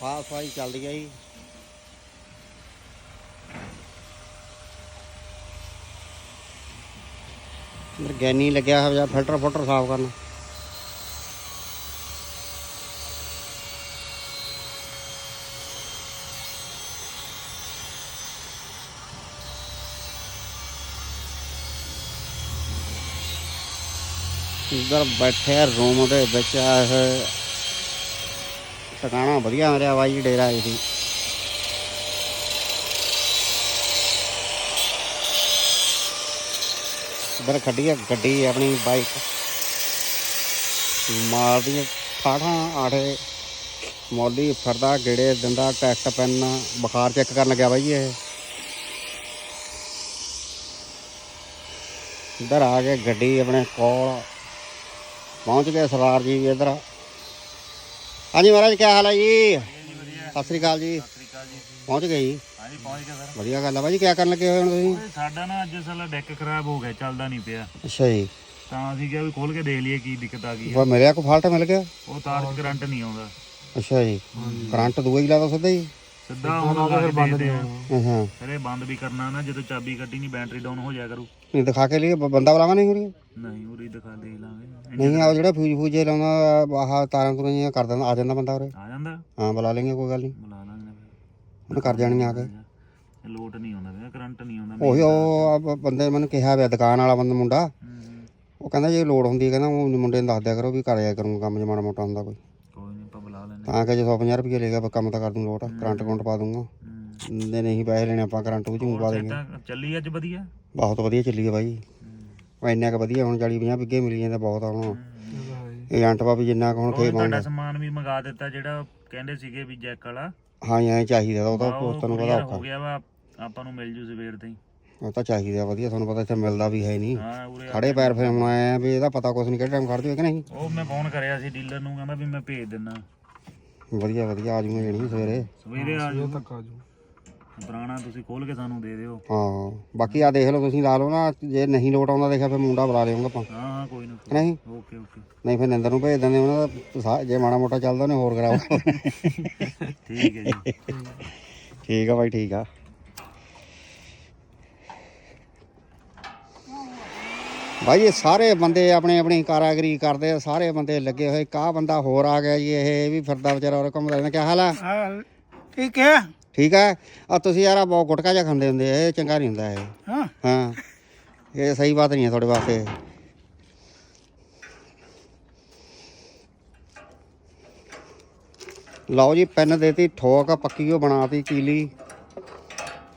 ਸਾਫ਼ ਸਫ਼ਾਈ ਚੱਲਦੀ ਹੈ ਜੀ। ਅੰਦਰ ਗੈਨੀ ਲੱਗਿਆ ਹੋਇਆ, ਫਿਲਟਰ ਫੁਲਟਰ ਸਾਫ਼ ਕਰਨ। ਇੱਧਰ ਬੈਠੇ ਰੂਮ ਦੇ ਵਿੱਚ ਇਹ। ਟਿਕਾਣਾ ਵਧੀਆ ਮੇਰਾ ਬਾਈ ਡੇਰਾ ਇਹ। ਸੀ ਇੱਧਰ ਖੱਡੀ ਆ, ਗੱਡੀ ਆਪਣੀ ਬਾਈਕ। ਮਾਰਦੀ ਠਾਠਾਂ ਆਠੇ ਮੌਲੀ ਫਰਦਾ ਗੇੜੇ ਦਿੰਦਾ ਟੈਸਟ ਪੈਨ ਬੁਖਾਰ ਚੈੱਕ ਕਰਨ ਲੱਗਿਆ ਬਾਈ ਇਹ। ਇੱਧਰ ਆ ਕੇ ਗੱਡੀ ਆਪਣੇ ਕੋਲ ਪਹੁੰਚ ਗਏ ਸਰਦਾਰ ਜੀ ਵੀ ਇੱਧਰ। ਹਾਂਜੀ ਮਹਾਰਾਜ ਕੀ ਹਾਲ ਹੈ ਜੀ? ਸਤਿ ਸ੍ਰੀ ਅਕਾਲ ਜੀ। ਪਹੁੰਚ ਗਏ ਜੀ। ਹਾਂਜੀ ਪਹੁੰਚ ਗਿਆ ਸਰ। ਵਧੀਆ ਗੱਲ ਆ ਬਾਈ ਕੀ ਕਰਨ ਲੱਗੇ ਹੋਏ ਹੋ ਤੁਸੀਂ? ਸਾਡਾ ਨਾ ਅੱਜ ਸਾਲਾ ਡੈਕ ਖਰਾਬ ਹੋ ਗਿਆ ਚੱਲਦਾ ਨਹੀਂ ਪਿਆ। ਅੱਛਾ ਜੀ। ਤਾਂ ਅਸੀਂ ਕਿਹਾ ਵੀ ਖੋਲ ਕੇ ਦੇਖ ਲਈਏ ਕੀ ਦਿੱਕਤ ਆ ਗਈ ਆ। ਉਹ ਮਿਲਿਆ ਕੋ ਫਾਲਟ ਮਿਲ ਗਿਆ? ਉਹ ਤਾਰ 'ਚ ਕਰੰਟ ਨਹੀਂ ਆਉਂਦਾ। ਅੱਛਾ ਜੀ। ਕਰੰਟ ਦੂਆ ਹੀ ਲਾਦਾ ਸਿੱਧਾ ਹੀ? ਸਿੱਧਾ ਹੁਣ ਲਾ ਕੇ ਦੇਖਦੇ ਆ ਹਾਂ ਫਿਰ ਇਹ ਬੰਦ ਵੀ ਕਰਨਾ ਨਾ ਜਦੋਂ ਚਾਬੀ ਕੱਢੀ ਨਹੀਂ ਬੈਟਰੀ ਡਾਊਨ ਹੋ ਜਾਇਆ ਕਰੂ। ਨਹੀਂ ਦਿਖਾ ਕੇ ਲਈ ਬੰਦਾ ਬੁਲਾਵਾ ਨਹੀਂ ਹੋ ਰਹੀ ਨਹੀਂ ਉਰੀ ਦਿਖਾ ਦੇਖ ਲਾਂਗੇ। ਨਹੀਂ ਆ ਜਿਹੜਾ ਫਿਊਜ ਫੂਜੇ ਲਾਉਂਦਾ ਆਹ ਤਾਰਾਂ ਤੁਰਾਂ ਜਿਹੀਆਂ ਕਰ ਦਿੰਦਾ ਆ ਜਾਂਦਾ ਬੰਦਾ ਉਰੇ? ਆ ਜਾਂਦਾ? ਹਾਂ ਬੁਲਾ ਲੈਂਗੇ ਕੋਈ ਗੱਲ ਨਹੀਂ। ਬੁਲਾ ਲਾਂਗੇ ਉਹਨੇ ਕਰ ਜਾਣੀਆਂ ਆ ਕੇ। ਲੋਟ ਨਹੀਂ ਆਉਂਦਾ ਪਿਆ ਕਰੰਟ ਨਹੀਂ ਆਉਂਦਾ ਉਹੀ ਉਹ ਬੰਦੇ ਮੈਨੂੰ ਕਿਹਾ ਪਿਆ ਦੁਕਾਨ ਵਾਲਾ ਬੰਦਾ ਮੁੰਡਾ। ਉਹ ਕਹਿੰਦਾ ਜੇ ਲੋੜ ਹੁੰਦੀ ਹੈ ਕਹਿੰਦਾ ਉਹ ਮੁੰਡੇ ਨੂੰ ਦੱਸ ਦਿਆ ਕਰੋ ਵੀ ਕਰ ਜਾਇਆ ਕਰੂੰਗਾ ਕੰਮ ਜੇ ਮਾੜਾ ਮੋਟਾ ਹੁੰਦਾ ਕੋਈ। ਕੋਈ ਨਹੀਂ ਆਪਾਂ ਬੁਲਾ ਲੈਂਦੇ ਤਾਂ ਕਿ ਜੇ 150 ਰੁਪਏ ਲੇਗਾ ਆਪਾਂ ਕੰਮ ਤਾਂ ਕਰ ਦੂੰ ਲੋਟ ਕਰੰਟ ਕਰੰਟ ਪਾ ਦੂੰਗਾ। ਦੇ ਨਹੀਂ ਪੈਸੇ ਲੈਣੇ ਆਪਾਂ ਕਰੰਟ ਵਿੱਚ ਪਾ ਦੇਂਗੇ ਚੱਲੀ ਅੱਜ ਵਧੀਆ? ਬਹੁਤ ਵਧੀਆ ਚੱਲੀ ਹੈ ਬਾਈ। ਇੰਨਾ ਕੁ ਵਧੀਆ ਹੁਣ 40 50 ਵਿੱਗੇ ਮਿਲ ਜਾਂਦੇ ਬਹੁਤ ਆ ਹੁਣ। ਏਜੰਟ ਪਾ ਵੀ ਜਿੰਨਾ ਕੁ ਹੁਣ ਖੇ ਤੁਹਾਡਾ ਸਮਾਨ ਵੀ ਮੰਗਾ ਦਿੱਤਾ ਜਿਹੜਾ ਕਹਿੰਦੇ ਸੀਗੇ ਵੀ ਜੈਕ ਵਾਲਾ। ਹਾਂ ਐਂ ਚਾਹੀਦਾ ਉਹ ਤਾਂ ਆਹ ਉਹ ਤੁਹਾਨੂੰ ਪਤਾ courier ਔਖਾ। ਹੋ ਗਿਆ ਵਾ ਆਪਾਂ ਨੂੰ ਮਿਲ ਜੂ ਸਵੇਰ ਤਾਈਂ। ਉਹ ਤਾਂ ਚਾਹੀਦਾ ਵਧੀਆ ਤੁਹਾਨੂੰ ਪਤਾ ਇੱਥੇ ਮਿਲਦਾ ਵੀ ਹੈ ਨਹੀਂ। ਹਾਂ ਉਰੇ ਆ- ਖੜੇ ਪੈਰ ਫਿਰ ਹੁਣ ਆਏ ਆ ਵੀ ਇਹਦਾ ਪਤਾ ਕੁਛ ਨਹੀਂ ਕਿਹੜੇ ਟਾਈਮ ਖੜ ਜੂ ਕਿ ਨਹੀਂ। ਉਹ ਮੈਂ ਫੋਨ ਕਰਿਆ ਸੀ ਡੀਲਰ ਨੂੰ ਕਹਿੰਦਾ ਵੀ ਮੈਂ ਭੇਜ ਦਿੰਨਾ। ਵਧੀਆ ਵਧੀਆ ਆ ਜੂਗੇ ਜਣੀ ਸਵੇਰੇ। ਸਵੇਰੇ ਆ ਜਾਓ ਪੁਰਾਣਾ ਤੁਸੀਂ ਖੋਲ ਕੇ ਸਾਨੂੰ ਦੇ ਦਿਓ। ਹਾਂ ਬਾਕੀ ਆ ਦੇਖ ਲਓ ਤੁਸੀਂ ਲਾ ਲਓ ਨਾ ਜੇ ਨਹੀਂ ਲੋਟ ਆਉਂਦਾ ਦੇਖਿਆ ਫਿਰ ਮੁੰਡਾ ਬੁਲਾ ਲਿਆਉਂਗਾ ਆਪਾਂ। ਹਾਂ ਹਾਂ ਕੋਈ ਨਾ ਕਿ ਨਹੀਂ? Okay okay. ਨਹੀਂ ਫਿਰ ਨਿੰਦਰ ਨੂੰ ਭੇਜ ਦਿੰਦੇ ਉਹਨਾਂ ਦਾ ਸਾ- ਜੇ ਮਾੜਾ ਮੋਟਾ ਚੱਲਦਾ ਉਹਨੇ ਹੋਰ ਕਰਾਓ। ਠੀਕ ਹੈ ਜੀ। ਠੀਕ ਆ ਬਾਈ ਠੀਕ ਆ। ਭਾਈ ਇਹ ਸਾਰੇ ਬੰਦੇ ਆਪਣੀ ਆਪਣੀ ਕਾਰਾਗਰੀ ਕਰਦੇ ਆ ਸਾਰੇ ਬੰਦੇ ਲੱਗੇ ਹੋਏ ਕਾ ਬੰਦਾ ਹੋਰ ਆ ਗਿਆ ਜੀ ਇਹ ਵੀ ਫਿਰਦਾ ਵਿਚਾਰਾ ਉਹ ਘੁੰਮਦਾ ਰਹਿੰਦਾ ਕੀ ਹਾਲ ਆ? ਠੀਕ ਹੈ? ਠੀਕ ਆ ਆ ਤੁਸੀਂ ਯਾਰ ਆ ਬਹੁਤ ਗੁਟਕਾ ਜਿਹਾ ਖਾਂਦੇ ਹੁੰਦੇ ਆ, ਇਹ ਚੰਗਾ ਨਹੀਂ ਹੁੰਦਾ ਇਹ। ਹਾਂ। ਹਾਂ। ਇਹ ਸਹੀ ਬਾਤ ਨਹੀਂ ਹੈ ਤੁਹਾਡੇ ਵਾਸਤੇ। ਲਓ ਜੀ ਪੈਨ ਦੇਤੀ ਠੋਕ ਪੱਕੀ ਉਹ ਬਣਾਤੀ ਕੀਲੀ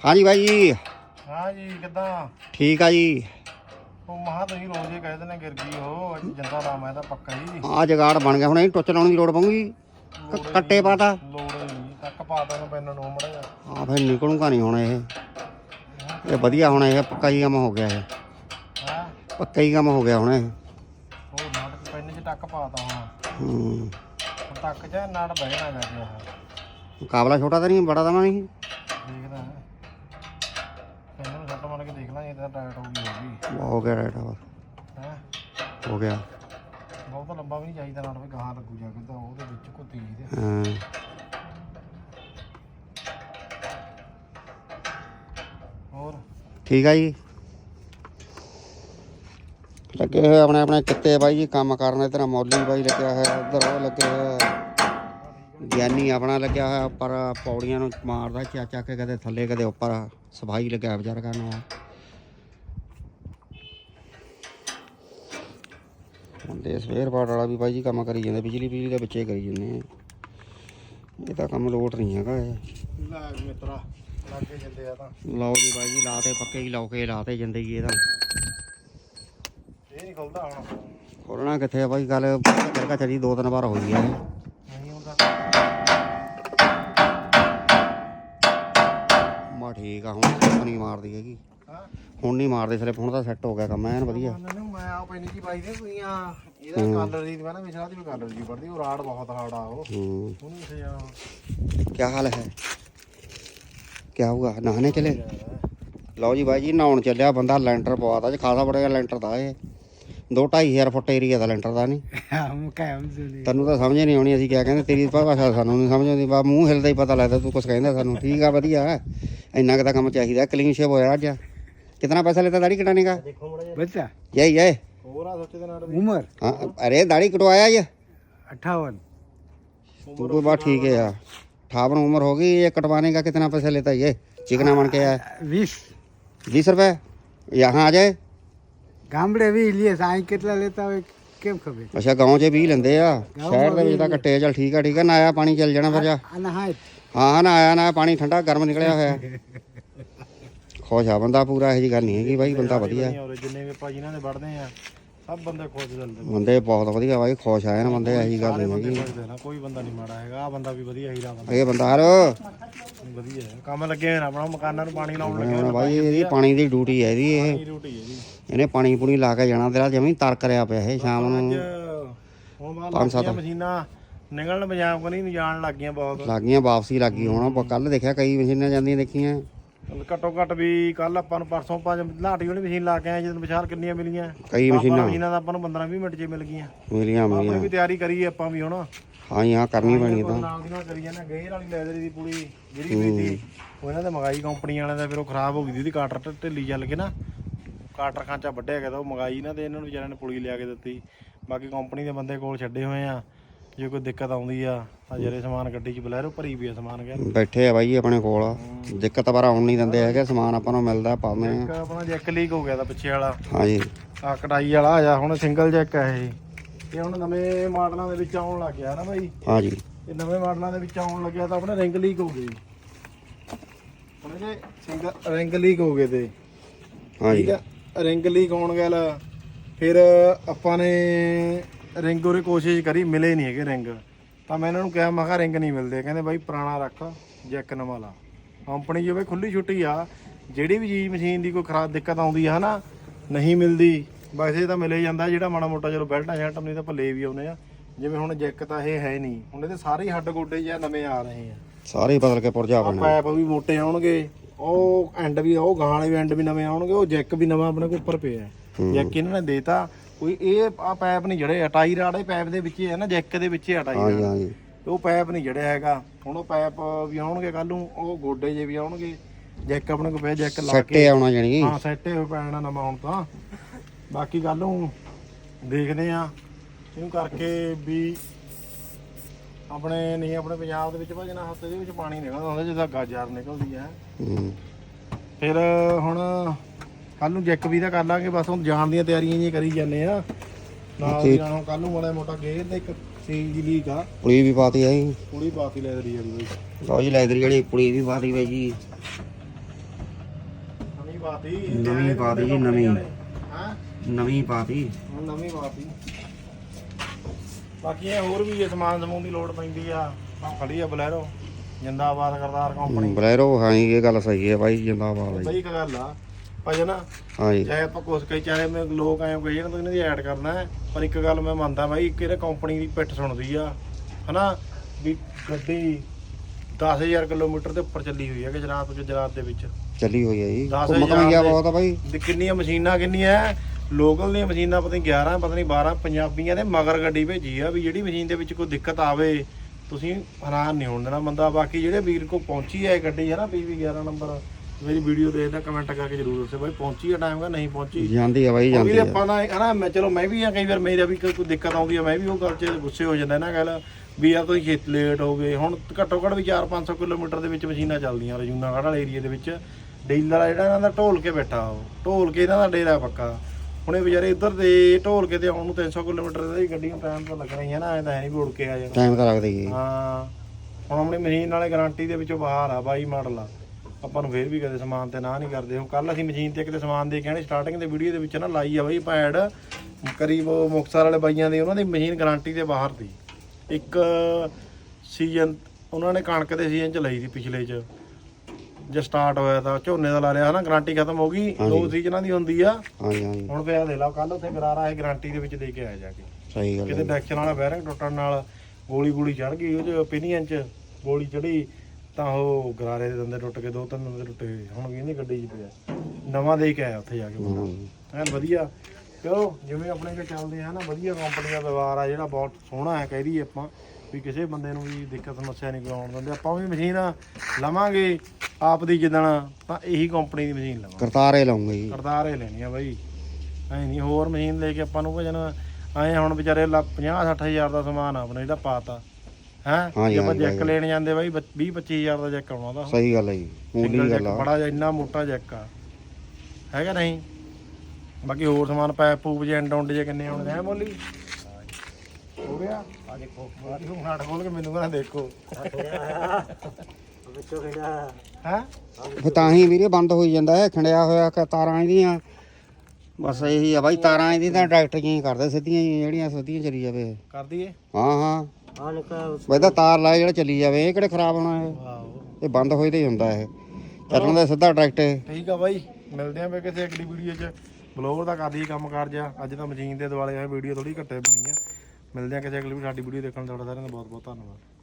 ਹਾਂਜੀ ਬਾਈ ਜੀ। ਹਾਂ ਜੀ ਕਿਦਾਂ? ਠੀਕ ਆ ਜੀ। ਉਹ ਮਹਾ ਤੁਸੀਂ ਰੋਜ਼ ਹੀ ਕਹਿੰਦੇ ਨੇ ਗਿਰ ਗਈ ਉਹ ਅੱਜ ਜੰਦਾ ਨਾਮ ਹੈ ਇਹਦਾ ਪੱਕਾ ਜੀ ਆ ਜਗਾੜ ਬਣ ਗਿਆ ਹੁਣ ਇਹ ਟੁੱਚ ਲਾਉਣ ਦੀ ਲੋੜ ਪਊਗੀ। ਕ- ਕੱਟੇ ਪਾਤਾ ਲੋੜ ਤੱਕ ਪਾ ਦਾਂ ਪੈਨ ਨੂੰ ਮੜਾ ਆ ਫਿਰ ਨਿਕਲੂਗਾ ਨਹੀਂ ਹੁਣ ਇਹ। ਇਹ ਵਧੀਆ ਹੁਣ ਇਹ ਪੱਕਾ ਹੀ ਕੰਮ ਹੋ ਗਿਆ ਇਹ। ਹਾਂ? ਪੱਕਾ ਹੀ ਕੰਮ ਹੋ ਗਿਆ ਹੁਣ ਇਹ। ਉਹ ਨਾਟਕ ਪੈਨ 'ਚ ਟੱਕ ਪਾਤਾ ਹੁਣ। ਹੂੰ। ਹੁਣ ਟੱਕ 'ਚ ਨਾਟ ਬਹਿਣਾ ਜਾ ਕੇ ਆਹ ਮੁਕਾਬਲਾ ਛੋਟਾ ਤਾਂ ਨਹੀਂ ਬੜਾ ਤਾਂ ਨਹੀਂ। ਦੇਖਦਾ ਹੈ। ਪੈਨ ਨੂੰ ਸੱਟ ਮਾਰ ਕੇ ਦੇਖ ਲਾਂਗੇ ਇਹਦਾ ਟਾਇਟ ਹੋ ਗਈ ਹੋਗੀ ਹੋ ਗਿਆ ਰਾਈਟ ਹੈ? ਹੋ ਗਿਆ। ਬਹੁਤ ਲੰਬਾ ਵੀ ਨਹੀਂ ਚਾਹੀਦਾ ਨਾਟ ਵੀ ਗਾਹਾਂ ਲੱਗੂ ਜਾ ਕੇ ਤਾਂ ਉਹਦੇ ਵਿੱਚ ਕੋ ਤੇਜ਼। ਦੇ ਹਾਂ। ਹੋਰ? ਠੀਕ ਆ ਜੀ। ਲੱਗੇ ਹੋਏ ਆਪਣੇ ਆਪਣੇ ਕਿੱਤੇ ਬਾਈ ਜੀ ਕੰਮ ਕਰਨ ਇਧਰ ਮੌਲੀ ਬਾਈ ਲੱਗਿਆ ਹੋਇਆ ਉਧਰ ਉਹ ਲੱਗੇ ਹੋਇਆ ਗਿਆਨੀ ਆਪਣਾ ਲੱਗਿਆ ਹੋਇਆ ਉੱਪਰ ਪੌੜੀਆਂ ਨੂੰ ਮਾਰਦਾ ਚੱਕ ਕੇ ਕਦੇ ਥੱਲੇ ਕਦੇ ਉੱਪਰ ਸਫ਼ਾਈ ਲੱਗਿਆ ਵਿਚਾਰ ਕਰਨ ਵਾਲਾ ਹੁੰਦੇ ਸਵੇਰ ਪਾਟ ਵਾਲਾ ਵੀ ਬਾਈ ਜੀ ਕੰਮ ਕਰੀ ਜਾਂਦੇ ਬਿਜਲੀ ਬਿਜਲੀ ਦੇ ਵਿੱਚੇ ਕਰੀ ਜਾਂਦੇ ਇਹ ਤਾਂ ਕੰਮ ਲੋਟ ਨਹੀਂ ਹੈਗਾ ਇਹ। ਲੈ ਵੀ ਮਿੱਤਰਾ। ਲੱਗੇ ਜਾਂਦੇ ਆ ਤਾਂ। ਲਓ ਜੀ ਬਾਈ ਜੀ ਲਾਤੇ ਪੱਕੇ ਲਾਤੇ ਜਾਂਦੇ ਜੀ ਇਹ ਤਾਂ। ਇਹ ਨਹੀਂ ਖੁੱਲਦਾ ਹੁਣ। ਖੋਲਣਾ ਕਿੱਥੇ ਆ ਬਾਈ ਗੱਲ ਕਰਕਾ ਚੜੀ ਦੋ ਤਿੰਨ ਵਾਰ ਹੋਈ ਆ ਨਹੀਂ ਹੁੰਦਾ ਮਾ ਠੀਕ ਆ ਹੁਣ ਨਹੀਂ ਮਾਰਦੀ ਹੈਗੀ। ਹੁਣ ਨਹੀਂ ਮਾਰਦੇ ਸਿਰਫ ਹੁਣ ਤਾਂ ਸੈੱਟ ਹੋ ਗਿਆ ਕੰਮ ਐਨ ਵਧੀਆ। ਮੈਨੂੰ ਮੈਂ ਆਪ ਇਹਨੇ ਕੀ ਪਾਈ ਦੇ ਤੁਸੀਂ ਆ ਇਹਦਾ ਕਾਲਰ ਦੀ ਪਹਿਲਾਂ ਵਿਚਾਰਾ ਦੀ ਕਾਲਰ ਦੀ ਪੜਦੀ ਉਹ ਰਾੜ ਬਹੁਤ ਹਾਰਡ ਆ ਉਹ। ਹੂੰ। ਉਹਨੂੰ ਸੇ ਆ ਕੀ ਹਾਲ ਹੈ? ਕਿਆ ਹੋਊਗਾ ਨਹਾਣੇ ਚਲੇ। ਲਓ ਜੀ ਬਾਈ ਜੀ ਨਹਾਉਣ ਚੱਲਿਆ ਬੰਦਾ ਲੈਂਟਰ ਪਵਾਤਾ ਜੀ ਖਾਸਾ ਬੜਾ ਲੈਂਟਰ ਦਾ ਇਹ। 2-2500 ਫੁੱਟ ਏਰੀਆ ਦਾ ਲੈਂਟਰ ਦਾ ਨਹੀਂ। ਤੈਨੂੰ ਤਾਂ ਸਮਝ ਨਹੀਂ ਆਉਣੀ ਅਸੀਂ ਕਿਆ ਕਹਿੰਦੇ ਤੇਰੀ ਭਾਸ਼ਾ ਸਾਨੂੰ ਨਹੀਂ ਸਮਝ ਆਉਂਦੀ ਬਾ ਮੂੰਹ ਹਿਲਦਾ ਹੀ ਪਤਾ ਲੱਗਦਾ ਤੂੰ ਕੁਝ ਕਹਿੰਦਾ ਸਾਨੂੰ। ਠੀਕ ਆ ਵਧੀਆ। ਇੰਨਾ ਕੁ ਕੰਮ ਚਾਹੀਦਾ ਕਲੀਨ ਸ਼ਿਪ ਹੋਇਆ ਅੱਜ। ਕਿੰਨਾ ਪੈਸਾ ਲੈਤਾ ਦਾੜੀ ਕਟਾਣੇ ਦਾ? ਬੱਚਾ। ਯੇ ਯੇ ਹੋਰ ਆ ਸੋਚੇ ਦੇ ਨਾਲ ਉਮਰ? ਹਾਂ ਅਰੇ ਦਾੜੀ ਕਟਵਾਇਆ ਜੀ। 58 ਤੂੰ ਬਾ ਠੀਕ ਹੈ ਯਾਰ अठावन उम्र होगी ये कटवाने का कितना पैसा लेता है ये चिकना बन के बीस बीस रुपये यहाँ आ जाए ਗਾਮੜੇ ਵੀ ਲੀਏ ਸਾਈ ਕਿਤਲਾ ਲੇਤਾ ਹੋਏ ਕਿਮ ਖਬੇ ਅੱਛਾ ਗਾਉਂ 'ਚ ਵੀ ਲੈਂਦੇ ਆ। ਸ਼ਹਿਰ ਦੇ ਵਿੱਚ ਤਾਂ ਕੱਟੇ ਚਲ ਠੀਕ ਆ ਠੀਕ ਆ ਨਾਇਆ ਪਾਣੀ ਚੱਲ ਜਾਣਾ ਫਿਰ ਜਾ। ਹਾਂ ਹਾਂ ਨਾਇਆ ਨਾ ਪਾਣੀ ਠੰਡਾ ਗਰਮ ਨਿਕਲਿਆ ਹੋਇਆ। ਖੁਸ਼ ਆ ਬੰਦਾ ਪੂਰਾ ਇਹ ਜੀ ਗੱਲ ਨਹੀਂ ਹੈਗੀ ਬੰਦਾ ਵਧੀਆ। ਸਭ ਬੰਦੇ ਖੁਸ਼ ਦਿਲਦੇ ਬੰਦੇ ਬਹੁਤ ਵਧੀਆ ਬਾਈ ਖੁਸ਼ ਆਏ ਨੇ ਬੰਦੇ ਇਹੋ ਗੱਲ ਨਹੀਂ ਹੈਗੀ। ਖੁਸ਼ ਕੋਈ ਬੰਦਾ ਨਹੀਂ ਮਾੜਾ ਹੈਗਾ ਆ ਬੰਦਾ ਵੀ ਵਧੀਆ ਹੀਰਾ ਬੰਦਾ। ਇਹ ਬੰਦਾ ਹਰ। ਵਧੀਆ ਹੈ ਕੰਮ ਲੱਗੇ ਹੋਏ ਨੇ ਆਪਣਾ ਮਕਾਨਾਂ ਨੂੰ ਪਾਣੀ ਲਾਉਣ ਲੱਗੇ ਹੋਏ ਨੇ ਬਾਈ ਇਹਦੀ ਪਾਣੀ ਦੀ ਡਿਊਟੀ ਹੈ ਇਹਦੀ ਇਹ। ਇਹ ਡਿਊਟੀ ਹੈ ਜੀ। ਇਹਨੇ ਪਾਣੀ ਪੂਣੀ ਲਾ ਕੇ ਜਾਣਾ ਤੇਰਾ ਜਮੀ ਤਰ ਕਰਿਆ ਪਿਆ ਇਹ ਸ਼ਾਮ ਨੂੰ। ਬਾਅਦ ਲੱਗੀਆਂ ਮਸ਼ੀਨਾਂ ਨਿਕਲਣ ਪੰਜਾਬ ਕੋਲ ਨਹੀਂ ਜਾਣ ਲੱਗ ਗਈਆਂ ਬਹੁਤ। ਲੱਗ ਗਈਆਂ ਵਾਪਸੀ ਲੱਗ ਗਈ। ਹੁਣ ਕੱਲ ਦੇਖਿਆ ਕਈ ਮਸ਼ੀਨਾਂ ਜਾਂਦੀਆਂ ਦੇਖੀਆਂ। ਘੱਟੋ ਘੱਟ ਵੀ ਕੱਲ ਆਪਾਂ ਨੂੰ ਪਰਸੋਂ ਪੰਜ ਲਾਟੀ ਵਾਲੀ ਮਸ਼ੀਨ ਲਾ ਕੇ ਆਏ ਜਦੋਂ ਵਿਚਾਰ ਕਿੰਨੀਆਂ ਮਿਲੀਆਂ। ਕਈ ਆਪਾਂ ਮਸ਼ੀਨਾਂ। ਮਸ਼ੀਨਾਂ ਦਾ ਆਪਾਂ ਨੂੰ 15 20 ਮਿੰਟ 'ਚ ਹੀ ਮਿਲ ਗਈਆਂ। ਮਿਲੀਆਂ ਆਪਣੀ ਮਿਲੀਆਂ। ਵੀ ਤਿਆਰੀ ਕਰੀਏ ਆਪਾਂ ਵੀ ਹੁਣ। ਹਾਂ ਜੀ ਹਾਂ ਕਰਨੀ ਪੈਣੀ ਤਾਂ। ਨਾਲ ਦੀ ਨਾਲ ਕਰੀ ਜਾਂਦੇ ਗੇਅਰ ਵਾਲੀ ਲੈਦਰ ਦੀ ਪੁਲੀ ਜਿਹੜੀ ਵੀ ਸੀ। ਉਹ ਇਹਨਾਂ ਦੇ ਮੰਗਾਈ ਕੰਪਨੀ ਵਾਲਿਆਂ ਦਾ ਫਿਰ ਉਹ ਖਰਾਬ ਹੋ ਗਈ ਸੀ ਉਹਦੀ ਕਾਟਰ ਢ- ਢਿੱਲੀ ਚੱਲ ਕੇ ਨਾ। ਕਾਟਰ ਖਾਂਚਾ ਵੱਢਿਆ ਗਿਆ ਤਾਂ ਉਹ ਮੰਗਾਈ ਨਾ ਤੇ ਇਹਨਾਂ ਨੂੰ ਵਿਚਾਰਿਆਂ ਨੇ ਪੁਲੀ ਲਿਆ ਕੇ ਦਿੱਤੀ। ਬਾਕੀ ਕੰਪਨੀ ਦੇ ਬੰਦੇ ਕੋਲ ਛੱਡੇ ਹੋਏ ਆ। ਜੇ ਕੋਈ ਦਿੱਕਤ ਆਉਂਦੀ ਆ ਆ ਜਿਹੜੇ ਸਮਾਨ ਗੱਡੀ 'ਚ ਬਲੈਰੋ ਭਰੀ ਵੀ ਆ ਸਮਾਨ ਗਿਆ ਬੈਠੇ ਆ ਬਾਈ ਆਪਣੇ ਕੋਲ। ਦਿੱਕਤ ਪਰ ਆਉਣ ਨਹੀਂ ਦਿੰਦੇ ਹੈਗੇ ਸਮਾਨ ਆਪਾਂ ਨੂੰ ਮਿਲਦਾ ਪਾਉਂਦੇ ਇੱਕ ਆਪਣਾ ਜੈਕ ਲੀਕ ਹੋ ਗਿਆ ਤਾਂ ਪਿੱਛੇ ਵਾਲਾ। ਹਾਂਜੀ। ਆ ਕਢਾਈ ਵਾਲਾ ਆ ਜਾ ਹੁਣ ਸਿੰਗਲ ਜੈਕ ਆ ਇਹ। ਇਹ ਹੁਣ ਨਵੇਂ ਮਾਡਲਾਂ ਦੇ ਵਿੱਚ ਆਉਣ ਲੱਗ ਗਿਆ ਨਾ ਬਾਈ। ਹਾਂਜੀ। ਇਹ ਨਵੇਂ ਮਾਡਲਾਂ ਦੇ ਵਿੱਚ ਆਉਣ ਲੱਗਿਆ ਤਾਂ ਆਪਣੇ ਰਿੰਗ ਲੀਕ ਹੋ ਗਈ ਹੁਣ ਇਹਦੇ ਸਿੰਗਲ ਰਿੰਗ ਲੀਕ ਹੋ ਗਏ ਤੇ। ਹਾਂਜੀ। ਠੀਕ ਆ। ਰਿੰਗ ਲੀਕ ਹੋਣ ਗੱਲ ਫਿਰ ਆਪਾਂ ਨੇ ਰਿੰਗ ਉਰੇ ਕੋਸ਼ਿਸ਼ ਕਰੀ ਮਿਲੇ ਨਹੀਂ ਹੈਗੇ ਰਿੰਗ। ਤਾਂ ਮੈਂ ਇਹਨਾਂ ਨੂੰ ਕਿਹਾ ਮੈਂ ਕਿਹਾ ਰਿੰਗ ਨਹੀਂ ਮਿਲਦੇ। ਕਹਿੰਦੇ ਬਾਈ ਪੁਰਾਣਾ ਰੱਖ ਜੈਕ ਨਵਾਂ ਲਾ ਕੰਪਨੀ ਜਿਵੇਂ ਖੁੱਲੀ ਛੁੱਟੀ ਆ। ਜਿਹੜੀ ਵੀ ਚੀਜ਼ ਮਸ਼ੀਨ ਦੀ ਕੋਈ ਖਰਾਬ ਦਿੱਕਤ ਆਉਂਦੀ ਆ ਹਨਾ ਨਹੀਂ ਮਿਲਦੀ ਵੈਸੇ ਤਾਂ ਮਿਲੇ ਜਾਂਦਾ। ਜਿਹੜਾ ਮਾੜਾ ਮੋਟਾ ਚਲੋ ਬੈਲਟਾਂ ਸ਼ੈਲਟਾਂ ਨਹੀਂ ਤਾਂ ਭੱਲੇ ਵੀ ਆਉਂਦੇ ਆ। ਜਿਵੇਂ ਹੁਣ ਜੈਕ ਤਾਂ ਇਹ ਹੈ ਨਹੀਂ। ਹੁਣ ਇਹਦੇ ਸਾਰੇ ਹੀ ਹੱਡ ਗੋਡੇ ਜਾਂ ਨਵੇਂ ਆ ਰਹੇ ਆ। ਸਾਰੇ ਹੀ ਬਦਲ ਕੇ ਪੁਰਜਾ ਆ ਬਣੇ ਪੈਪ ਵੀ ਮੋਟੇ ਆਉਣਗੇ। ਉਹ ਐਂਡ ਵੀ ਉਹ ਗਾਂ ਵਾਲੇ ਵੀ ਐਂਡ ਵੀ ਨਵੇਂ ਆਉਣਗੇ। ਉਹ ਜੈਕ ਵੀ ਨਵਾਂ ਆਪਣੇ ਕੋਲ ਉੱਪਰ ਪਿਆ। ਹੈ। ਜੈਕ ਇਹਨਾਂ ਨੇ ਦੇਤਾ। ਕੋਈ ਇਹ ਆ ਪੈਪ ਨਹੀਂ ਜੜੇ ਅਟਾਈ ਰਾੜੇ ਪੈਪ ਦੇ ਵਿੱਚ ਹੀ ਹੈ ਨਾ ਜੈਕ ਦੇ ਵਿੱਚ ਹੀ ਅਟਾਈ ਹਾਂਜੀ ਰਾੜ ਹਾਂਜੀ ਉਹ ਪੈਪ ਨਹੀਂ ਜੜਿਆ ਹੈਗਾ। ਹੁਣ ਉਹ ਪੈਪ ਵੀ ਆਉਣਗੇ ਕੱਲ ਨੂੰ ਉਹ ਗੋਡੇ ਜੇ ਵੀ ਆਉਣਗੇ ਜੈਕ ਆਪਣੇ ਕੋਲ ਪਿਆ ਜੈਕ ਲਾ ਕੇ। ਸੱਟੇ ਆਉਣਾ ਜਾਣੀ ਹਾਂ ਸੈੱਟ ਹੋ ਪੈਣਾ ਨਵਾਂ ਹੁਣ ਤਾਂ। ਬਾਕੀ ਕੱਲ ਨੂੰ ਦੇਖਦੇ ਆ ਇਹਨੂੰ ਕਰਕੇ ਵੀ ਆਪਣੇ ਨਹੀਂ ਆਪਣੇ ਪੰਜਾਬ ਦੇ ਵਿੱਚ ਭਜਣਾ ਹੱਥ ਦੇ ਵਿੱਚ ਪਾਣੀ ਨਿਕਲਦਾ ਹੁੰਦਾ ਜਿੱਦਾਂ ਗਾਜਰ ਨਿਕਲਦੀ ਹੈ। ਹੂੰ। ਫਿਰ ਹੁਣ ਕੱਲ ਨੂੰ ਜੈਕ ਵੀ ਦਾ ਕਰ ਲਾਂਗੇ ਬਸ ਹੁਣ ਜਾਣ ਦੀਆਂ ਤਿਆਰੀਆਂ ਜੀ ਕਰੀ ਜਾਂਦੇ ਆ। ਨਾਲ ਦੀ ਨਾਲ ਕੱਲ ਨੂੰ ਮਾੜਾ ਮੋਟਾ ਗੇਅਰ ਤੇ ਇੱਕ ਸੀਲ ਦੀ ਲੀਕ ਆ। ਪੁਲੀ ਵੀ ਪਾਤੀ ਆਈ ਪੂਰੀ ਪਾਤੀ ਲੈ ਰਹੀ ਜਿਹੜੀ ਬਈ ਲਓ ਜੀ ਲੈਦਰੀ ਜਿਹੜੀ ਪੁਲੀ ਵੀ ਪਾਤੀ ਬਾਈ ਜੀ। ਨਵੀਂ ਪਾਤੀ। ਨਵੀਂ ਪਾਤੀ ਜੀ, ਨਵੀਂ। ਹਾਂ? ਨਵੀਂ ਪਾਤੀ। ਹੁਣ ਨਵੀਂ ਪਾਤੀ। ਬਾਕੀ ਇਹ ਹੋਰ ਵੀ ਇਹ ਸਮਾਨ ਸਮੂਨ ਦੀ ਲੋੜ ਪੈਂਦੀ ਆ। ਆ ਖੜੀ ਆ ਬਲੈਰੋ। ਜਿੰਦਾਬਾਦ ਕਰਦਾਰ ਕੰਪਨੀ ਬਲੈਰੋ ਹਾਂ ਇਹ ਗੱਲ ਸਹੀ ਹੈ ਬਾਈ ਜਿੰਦਾਬਾਦ ਜੀ। ਸਹੀ ਗੱਲ ਆ ਭਜਨ ਹਾਂਜੀ ਚਾਹੇ ਆਪਾਂ ਕੁਛ ਕਹੀ ਚਾਹੇ ਮੈਂ ਲੋਕ ਆਏ ਕਹੀ ਜਾਣ ਤਾਂ ਇਹਨਾਂ ਦੀ ਐਡ ਕਰਨਾ ਹੈ। ਪਰ ਇੱਕ ਗੱਲ ਮੈਂ ਮੰਨਦਾ ਬਾਈ ਕਿਹੜੇ ਕੰਪਨੀ ਦੀ ਪਿੱਠ ਸੁਣਦੀ ਆ ਹਨਾ? ਵੀ ਗੱਡੀ 10000 ਕਿਲੋਮੀਟਰ ਦੇ ਉੱਪਰ ਚੱਲੀ ਹੋਈ ਹੈ ਗੁਜਰਾਤ ਗੁਜਰਾਤ ਦੇ ਵਿੱਚ। ਚੱਲੀ ਹੋਈ ਹੈ ਜੀ। ਦਸ ਹਜ਼ਾਰ ਕੇ ਗਿਆ ਦੇ- ਬਹੁਤ ਆ ਬਾਈ। ਤੇ ਕਿੰਨੀਆਂ ਮਸ਼ੀਨਾਂ ਕਿੰਨੀਆਂ ਲੋਕਲ ਦੀਆਂ ਮਸ਼ੀਨਾਂ ਪਤਾ ਨਹੀਂ 11 ਪਤਾ ਨਹੀਂ 12 ਪੰਜਾਬੀਆਂ ਦੇ ਮਗਰ ਗੱਡੀ ਭੇਜੀ ਆ ਵੀ ਜਿਹੜੀ ਮਸ਼ੀਨ ਦੇ ਵਿੱਚ ਕੋਈ ਦਿੱਕਤ ਆਵੇ ਤੁਸੀਂ ਹੈਰਾਨ ਨਹੀਂ ਹੋਣ ਦੇਣਾ ਬੰਦਾ। ਬਾਕੀ ਜਿਹੜੇ ਵੀਰ ਕੋ ਪਹੁੰਚੀ ਹੈ ਇਹ ਗੱਡੀ ਹੈ ਨਾ PV 11 ਨੰਬਰ। ਮੇਰੀ ਵੀਡੀਓ ਦੇਖਦਾ ਕਮੈਂਟ ਕਰਕੇ ਜਰੂਰ ਦੱਸੋ ਬਾਈ ਪਹੁੰਚੀ ਹੈ ਟਾਈਮ ਕਾ ਨਹੀਂ ਪਹੁੰਚੀ? ਜਾਂਦੀ ਆ ਬਾਈ ਜਾਂਦੀ ਆ। ਆਪਾਂ ਨਾ ਹਨਾ ਮੈਂ ਚਲੋ ਮੈਂ ਵੀ ਆ ਕਈ ਵਾਰ ਮੇਰਾ ਵੀ ਕੋਈ ਕੋਈ ਦਿੱਕਤ ਆਉਂਦੀ ਆ ਮੈਂ ਵੀ ਉਹ ਗੱਲ 'ਚ ਗੁੱਸੇ ਹੋ ਜਾਂਦਾ ਨਾ ਗੱਲ ਵੀ ਯਾਰ ਤੁਸੀਂ ਛੇਤ ਲੇਟ ਹੋ ਗਏ। ਹੁਣ ਘੱਟੋ ਘੱਟ ਵੀ 4-500 ਕਿਲੋਮੀਟਰ ਦੇ ਵਿੱਚ ਮਸ਼ੀਨਾਂ ਚੱਲਦੀਆਂ ਰਜੂਨਾ ਖੜਾ ਵਾਲੇ ਏਰੀਆ ਦੇ ਵਿੱਚ। ਡੀਲਰ ਆ ਜਿਹੜਾ ਇਹਨਾਂ ਦਾ ਢੋਲ ਕੇ ਬੈਠਾ ਉਹ ਢੋਲ ਕੇ ਇਹਨਾਂ ਦਾ ਡੇਰਾ ਪੱਕਾ। ਹੁਣ ਇਹ ਵਿਚਾਰੇ ਇੱਧਰ ਦੇ ਢੋਲ ਕੇ ਤੇ ਆਉਣ ਨੂੰ 300 ਕਿਲੋਮੀਟਰ ਦੀ ਗੱਡੀ ਨੂੰ ਟਾਈਮ ਤਾਂ ਲੱਗਣਾ ਹੀ ਹੈ ਨਾ ਐਂ ਤਾਂ ਹੈ ਨਹੀਂ ਵੀ ਉੜ ਕੇ ਆ ਜਾਣਾ। ਟਾਈਮ ਤਾਂ ਲੱਗਦਾ ਹੈ। ਹਾਂ ਹੁਣ ਆਪਣੀ ਮਸ਼ੀਨ ਨਾਲੇ ਗਾਰੰਟੀ ਦੇ ਵਿੱਚੋਂ ਬਾਹਰ ਆ ਬਾਈ ਮਾਡਲ ਆ। ਆਪਾਂ ਨੂੰ ਫੇਰ ਵੀ ਕਦੇ ਸਮਾਨ ਤੇ ਨਾ ਨਹੀਂ ਕਰਦੇ। ਹੁਣ ਕੱਲ ਅਸੀਂ ਮਸ਼ੀਨ ਤੇ ਕਿਤੇ ਸਮਾਨ ਦੇ ਕੇ ਆਣੇ ਸਟਾਰਟਿੰਗ ਦੇ ਵੀਡੀਓ ਦੇ ਵਿੱਚ ਨਾ ਲਾਈ ਆ ਬਈ ਪੈਡ ਕਰੀਬ ਉਹ ਮੁਕਤਸਰ ਵਾਲੇ ਬਾਈਆਂ ਦੀ ਉਹਨਾਂ ਦੀ ਮਸ਼ੀਨ ਗਾਰੰਟੀ ਦੇ ਬਾਹਰ ਦੀ। ਇੱਕ ਸੀਜ਼ਨ ਉਹਨਾਂ ਨੇ ਕਣਕ ਦੇ ਸੀਜ਼ਨ ਚ ਲਈ ਸੀ ਪਿਛਲੇ ਚ। ਜੇ ਸਟਾਰਟ ਹੋਇਆ ਤਾਂ ਝੋਨੇ ਦਾ ਲਾ ਲਿਆ ਹਨਾ ਗਾਰੰਟੀ ਖਤਮ ਹੋ ਗਈ ਦੋ ਸੀਜ਼ਨਾਂ ਦੀ ਹੁੰਦੀ ਆ। ਹਾਂਜੀ ਹਾਂਜੀ। ਹੁਣ ਪਿਆ ਦੇ ਲਾ ਕੱਲ ਉੱਥੇ ਗਰਾਰਾ ਇਹ ਗਾਰੰਟੀ ਦੇ ਵਿੱਚ ਦੇ ਕੇ ਆਇਆ ਜਾ ਕੇ। ਸਹੀ ਗੱਲ ਕਿਤੇ ਡੈਕਸ਼ਨ ਵਾਲਾ ਬੈਰਿੰਗ ਟੁੱਟਣ ਨਾਲ ਗੋਲੀ ਗੋਲੀ ਚੜ ਗਈ ਉਹ ਚ ਪਿਨੀਅਨ ਚ ਗੋਲੀ ਚੜੀ ਤਾਂ ਉਹ ਗਰਾਰੇ ਦੇ ਦੰਦੇ ਟੁੱਟ ਕੇ ਦੋ ਤਿੰਨ ਦੰਦੇ ਟੁੱਟੇ ਹੋਏ। ਹੁਣ ਵੀ ਇਹਦੀ ਗੱਡੀ 'ਚ ਪਿਆ। ਨਵਾਂ ਦੇ ਕੇ ਆਇਆ ਉੱਥੇ ਜਾ ਕੇ ਬੰਦਾ। ਐਨ ਵਧੀਆ। ਕਿਉਂ? ਜਿਵੇਂ ਆਪਣੇ ਕੋ ਚੱਲਦੇ ਆ ਨਾ ਵਧੀਆ ਕੰਪਨੀ ਦਾ ਵਿਵਹਾਰ ਆ ਜਿਹੜਾ ਬਹੁਤ ਸੋਹਣਾ ਹੈ ਕਹਿ ਦਈਏ ਆਪਾਂ। ਵੀ ਕਿਸੇ ਬੰਦੇ ਨੂੰ ਵੀ ਦਿੱਕਤ ਸਮੱਸਿਆ ਨਹੀਂ ਕੋਈ ਆਉਣ ਦਿੰਦੇ। ਆਪਾਂ ਵੀ ਮਸ਼ੀਨ ਲਵਾਂਗੇ ਆਪ ਦੀ ਜਿੱਦਣ ਤਾਂ ਇਹੀ ਕੰਪਨੀ ਦੀ ਮਸ਼ੀਨ ਲਵਾਂਗੇ। ਕਰਤਾਰੇ ਲਾਉਂਗੇ ਜੀ। ਕਰਤਾਰ ਲੈਣੀ ਆ ਬਾਈ। ਐ ਨਹੀਂ ਹੋਰ ਮਸ਼ੀਨ ਲੈ ਕੇ ਆਪਾਂ ਨੂੰ ਭਜਨ ਐ ਹੁਣ ਵਿਚਾਰੇ 50 60 ਹਜ਼ਾਰ ਦਾ ਸਮਾਨ ਆ ਆਪਣੇ ਜਿਹੜਾ ਪਾਤਾ। ਹੈ? ਹਾਂਜੀ, ਜੇ ਆਪਾਂ ਹਾਂਜੀ, ਜੈਕ ਲੈਣ ਜਾਂਦੇ ਬਾਈ 20 25 ਹਜ਼ਾਰ ਦਾ ਜੈਕ ਆਉਣਾ ਉਹਦਾ। ਸਹੀ ਗੱਲ ਹੈ ਜੀ ਮੂਲੀ ਗੱਲ ਆ। ਬੜਾ ਜਿਹਾ ਇੰਨਾ ਮੋਟਾ ਜੈਕ ਆ। ਹੈਗਾ ਨਹੀਂ? ਬਾਕੀ ਹੋਰ ਸਮਾਨ ਪੈਪ ਪੂਪ ਜੇ ਐਂਡਾਉਂਡ ਜੇ ਕਿੰਨੇ ਆਉਣੇ ਹੈ ਮੋਲੀ? ਹੋ ਗਿਆ? ਆ ਦੇਖੋ ਆ ਦੇਖੋ ਨਾਟ ਖੋਲ ਕੇ ਮੈਨੂੰ ਕਹਿੰਦਾ ਦੇਖੋ। ਹੈ? ਫਿਰ ਤਾਂ ਹੀ ਵੀਰੇ ਬੰਦ ਹੋਈ ਜਾਂਦਾ ਹੈ ਖੰਡਿਆ ਹੋਇਆ ਕਿ ਤਾਰਾਂ ਇਹਦੀਆਂ। ਬਸ ਇਹੀ ਆ ਬਾਈ ਤਾਰਾਂ ਇਹਦੀ ਤਾਂ ਡਾਇਰੈਕਟ ਹੀ ਕਰਦੇ ਸਿੱਧੀਆਂ ਹੀ ਜਿਹੜੀਆਂ ਸਿੱਧੀਆਂ ਚਲੀ ਜਾਵੇ। ਕਰ ਦਈਏ? ਹਾਂ ਹਾਂ। ਬਈ ਤਾਂ ਤਾਰ ਲਾਏ ਜਿਹੜਾ ਚੱਲੀ ਜਾਵੇ ਇਹ ਕਿਹੜੇ ਖਰਾਬ ਹੋਣਾ ਇਹ? ਇਹ ਬੰਦ ਹੋਏ ਤੇ ਹੀ ਹੁੰਦਾ ਇਹ। ਚੱਲਣ ਦਾ ਸਿੱਧਾ ਡਾਇਰੈਕਟ ਠੀਕ ਆ ਬਾਈ ਮਿਲਦੇ ਆਂ ਫੇ ਕਿਸੇ ਅਗਲੀ ਵੀਡੀਓ 'ਚ। ਬਲੌਗ ਦਾ ਕਰਦੀ ਕੰਮ ਕਰ ਜਾ ਅੱਜ ਤਾਂ ਮਸ਼ੀਨ ਦੇ ਦੁਆਲੇ ਆ ਵੀਡੀਓ ਥੋੜੀ ਘੱਟੇ ਬਣੀ ਆ। ਮਿਲਦੇ ਆਂ ਕਿਸੇ ਅਗਲੀ ਸਾਡੀ ਵੀਡੀਓ ਦੇਖਣ ਦਾ ਤੁਹਾਡਾ ਸਾਰਿਆਂ ਦਾ ਬਹੁਤ ਬਹੁਤ ਧੰਨਵਾਦ।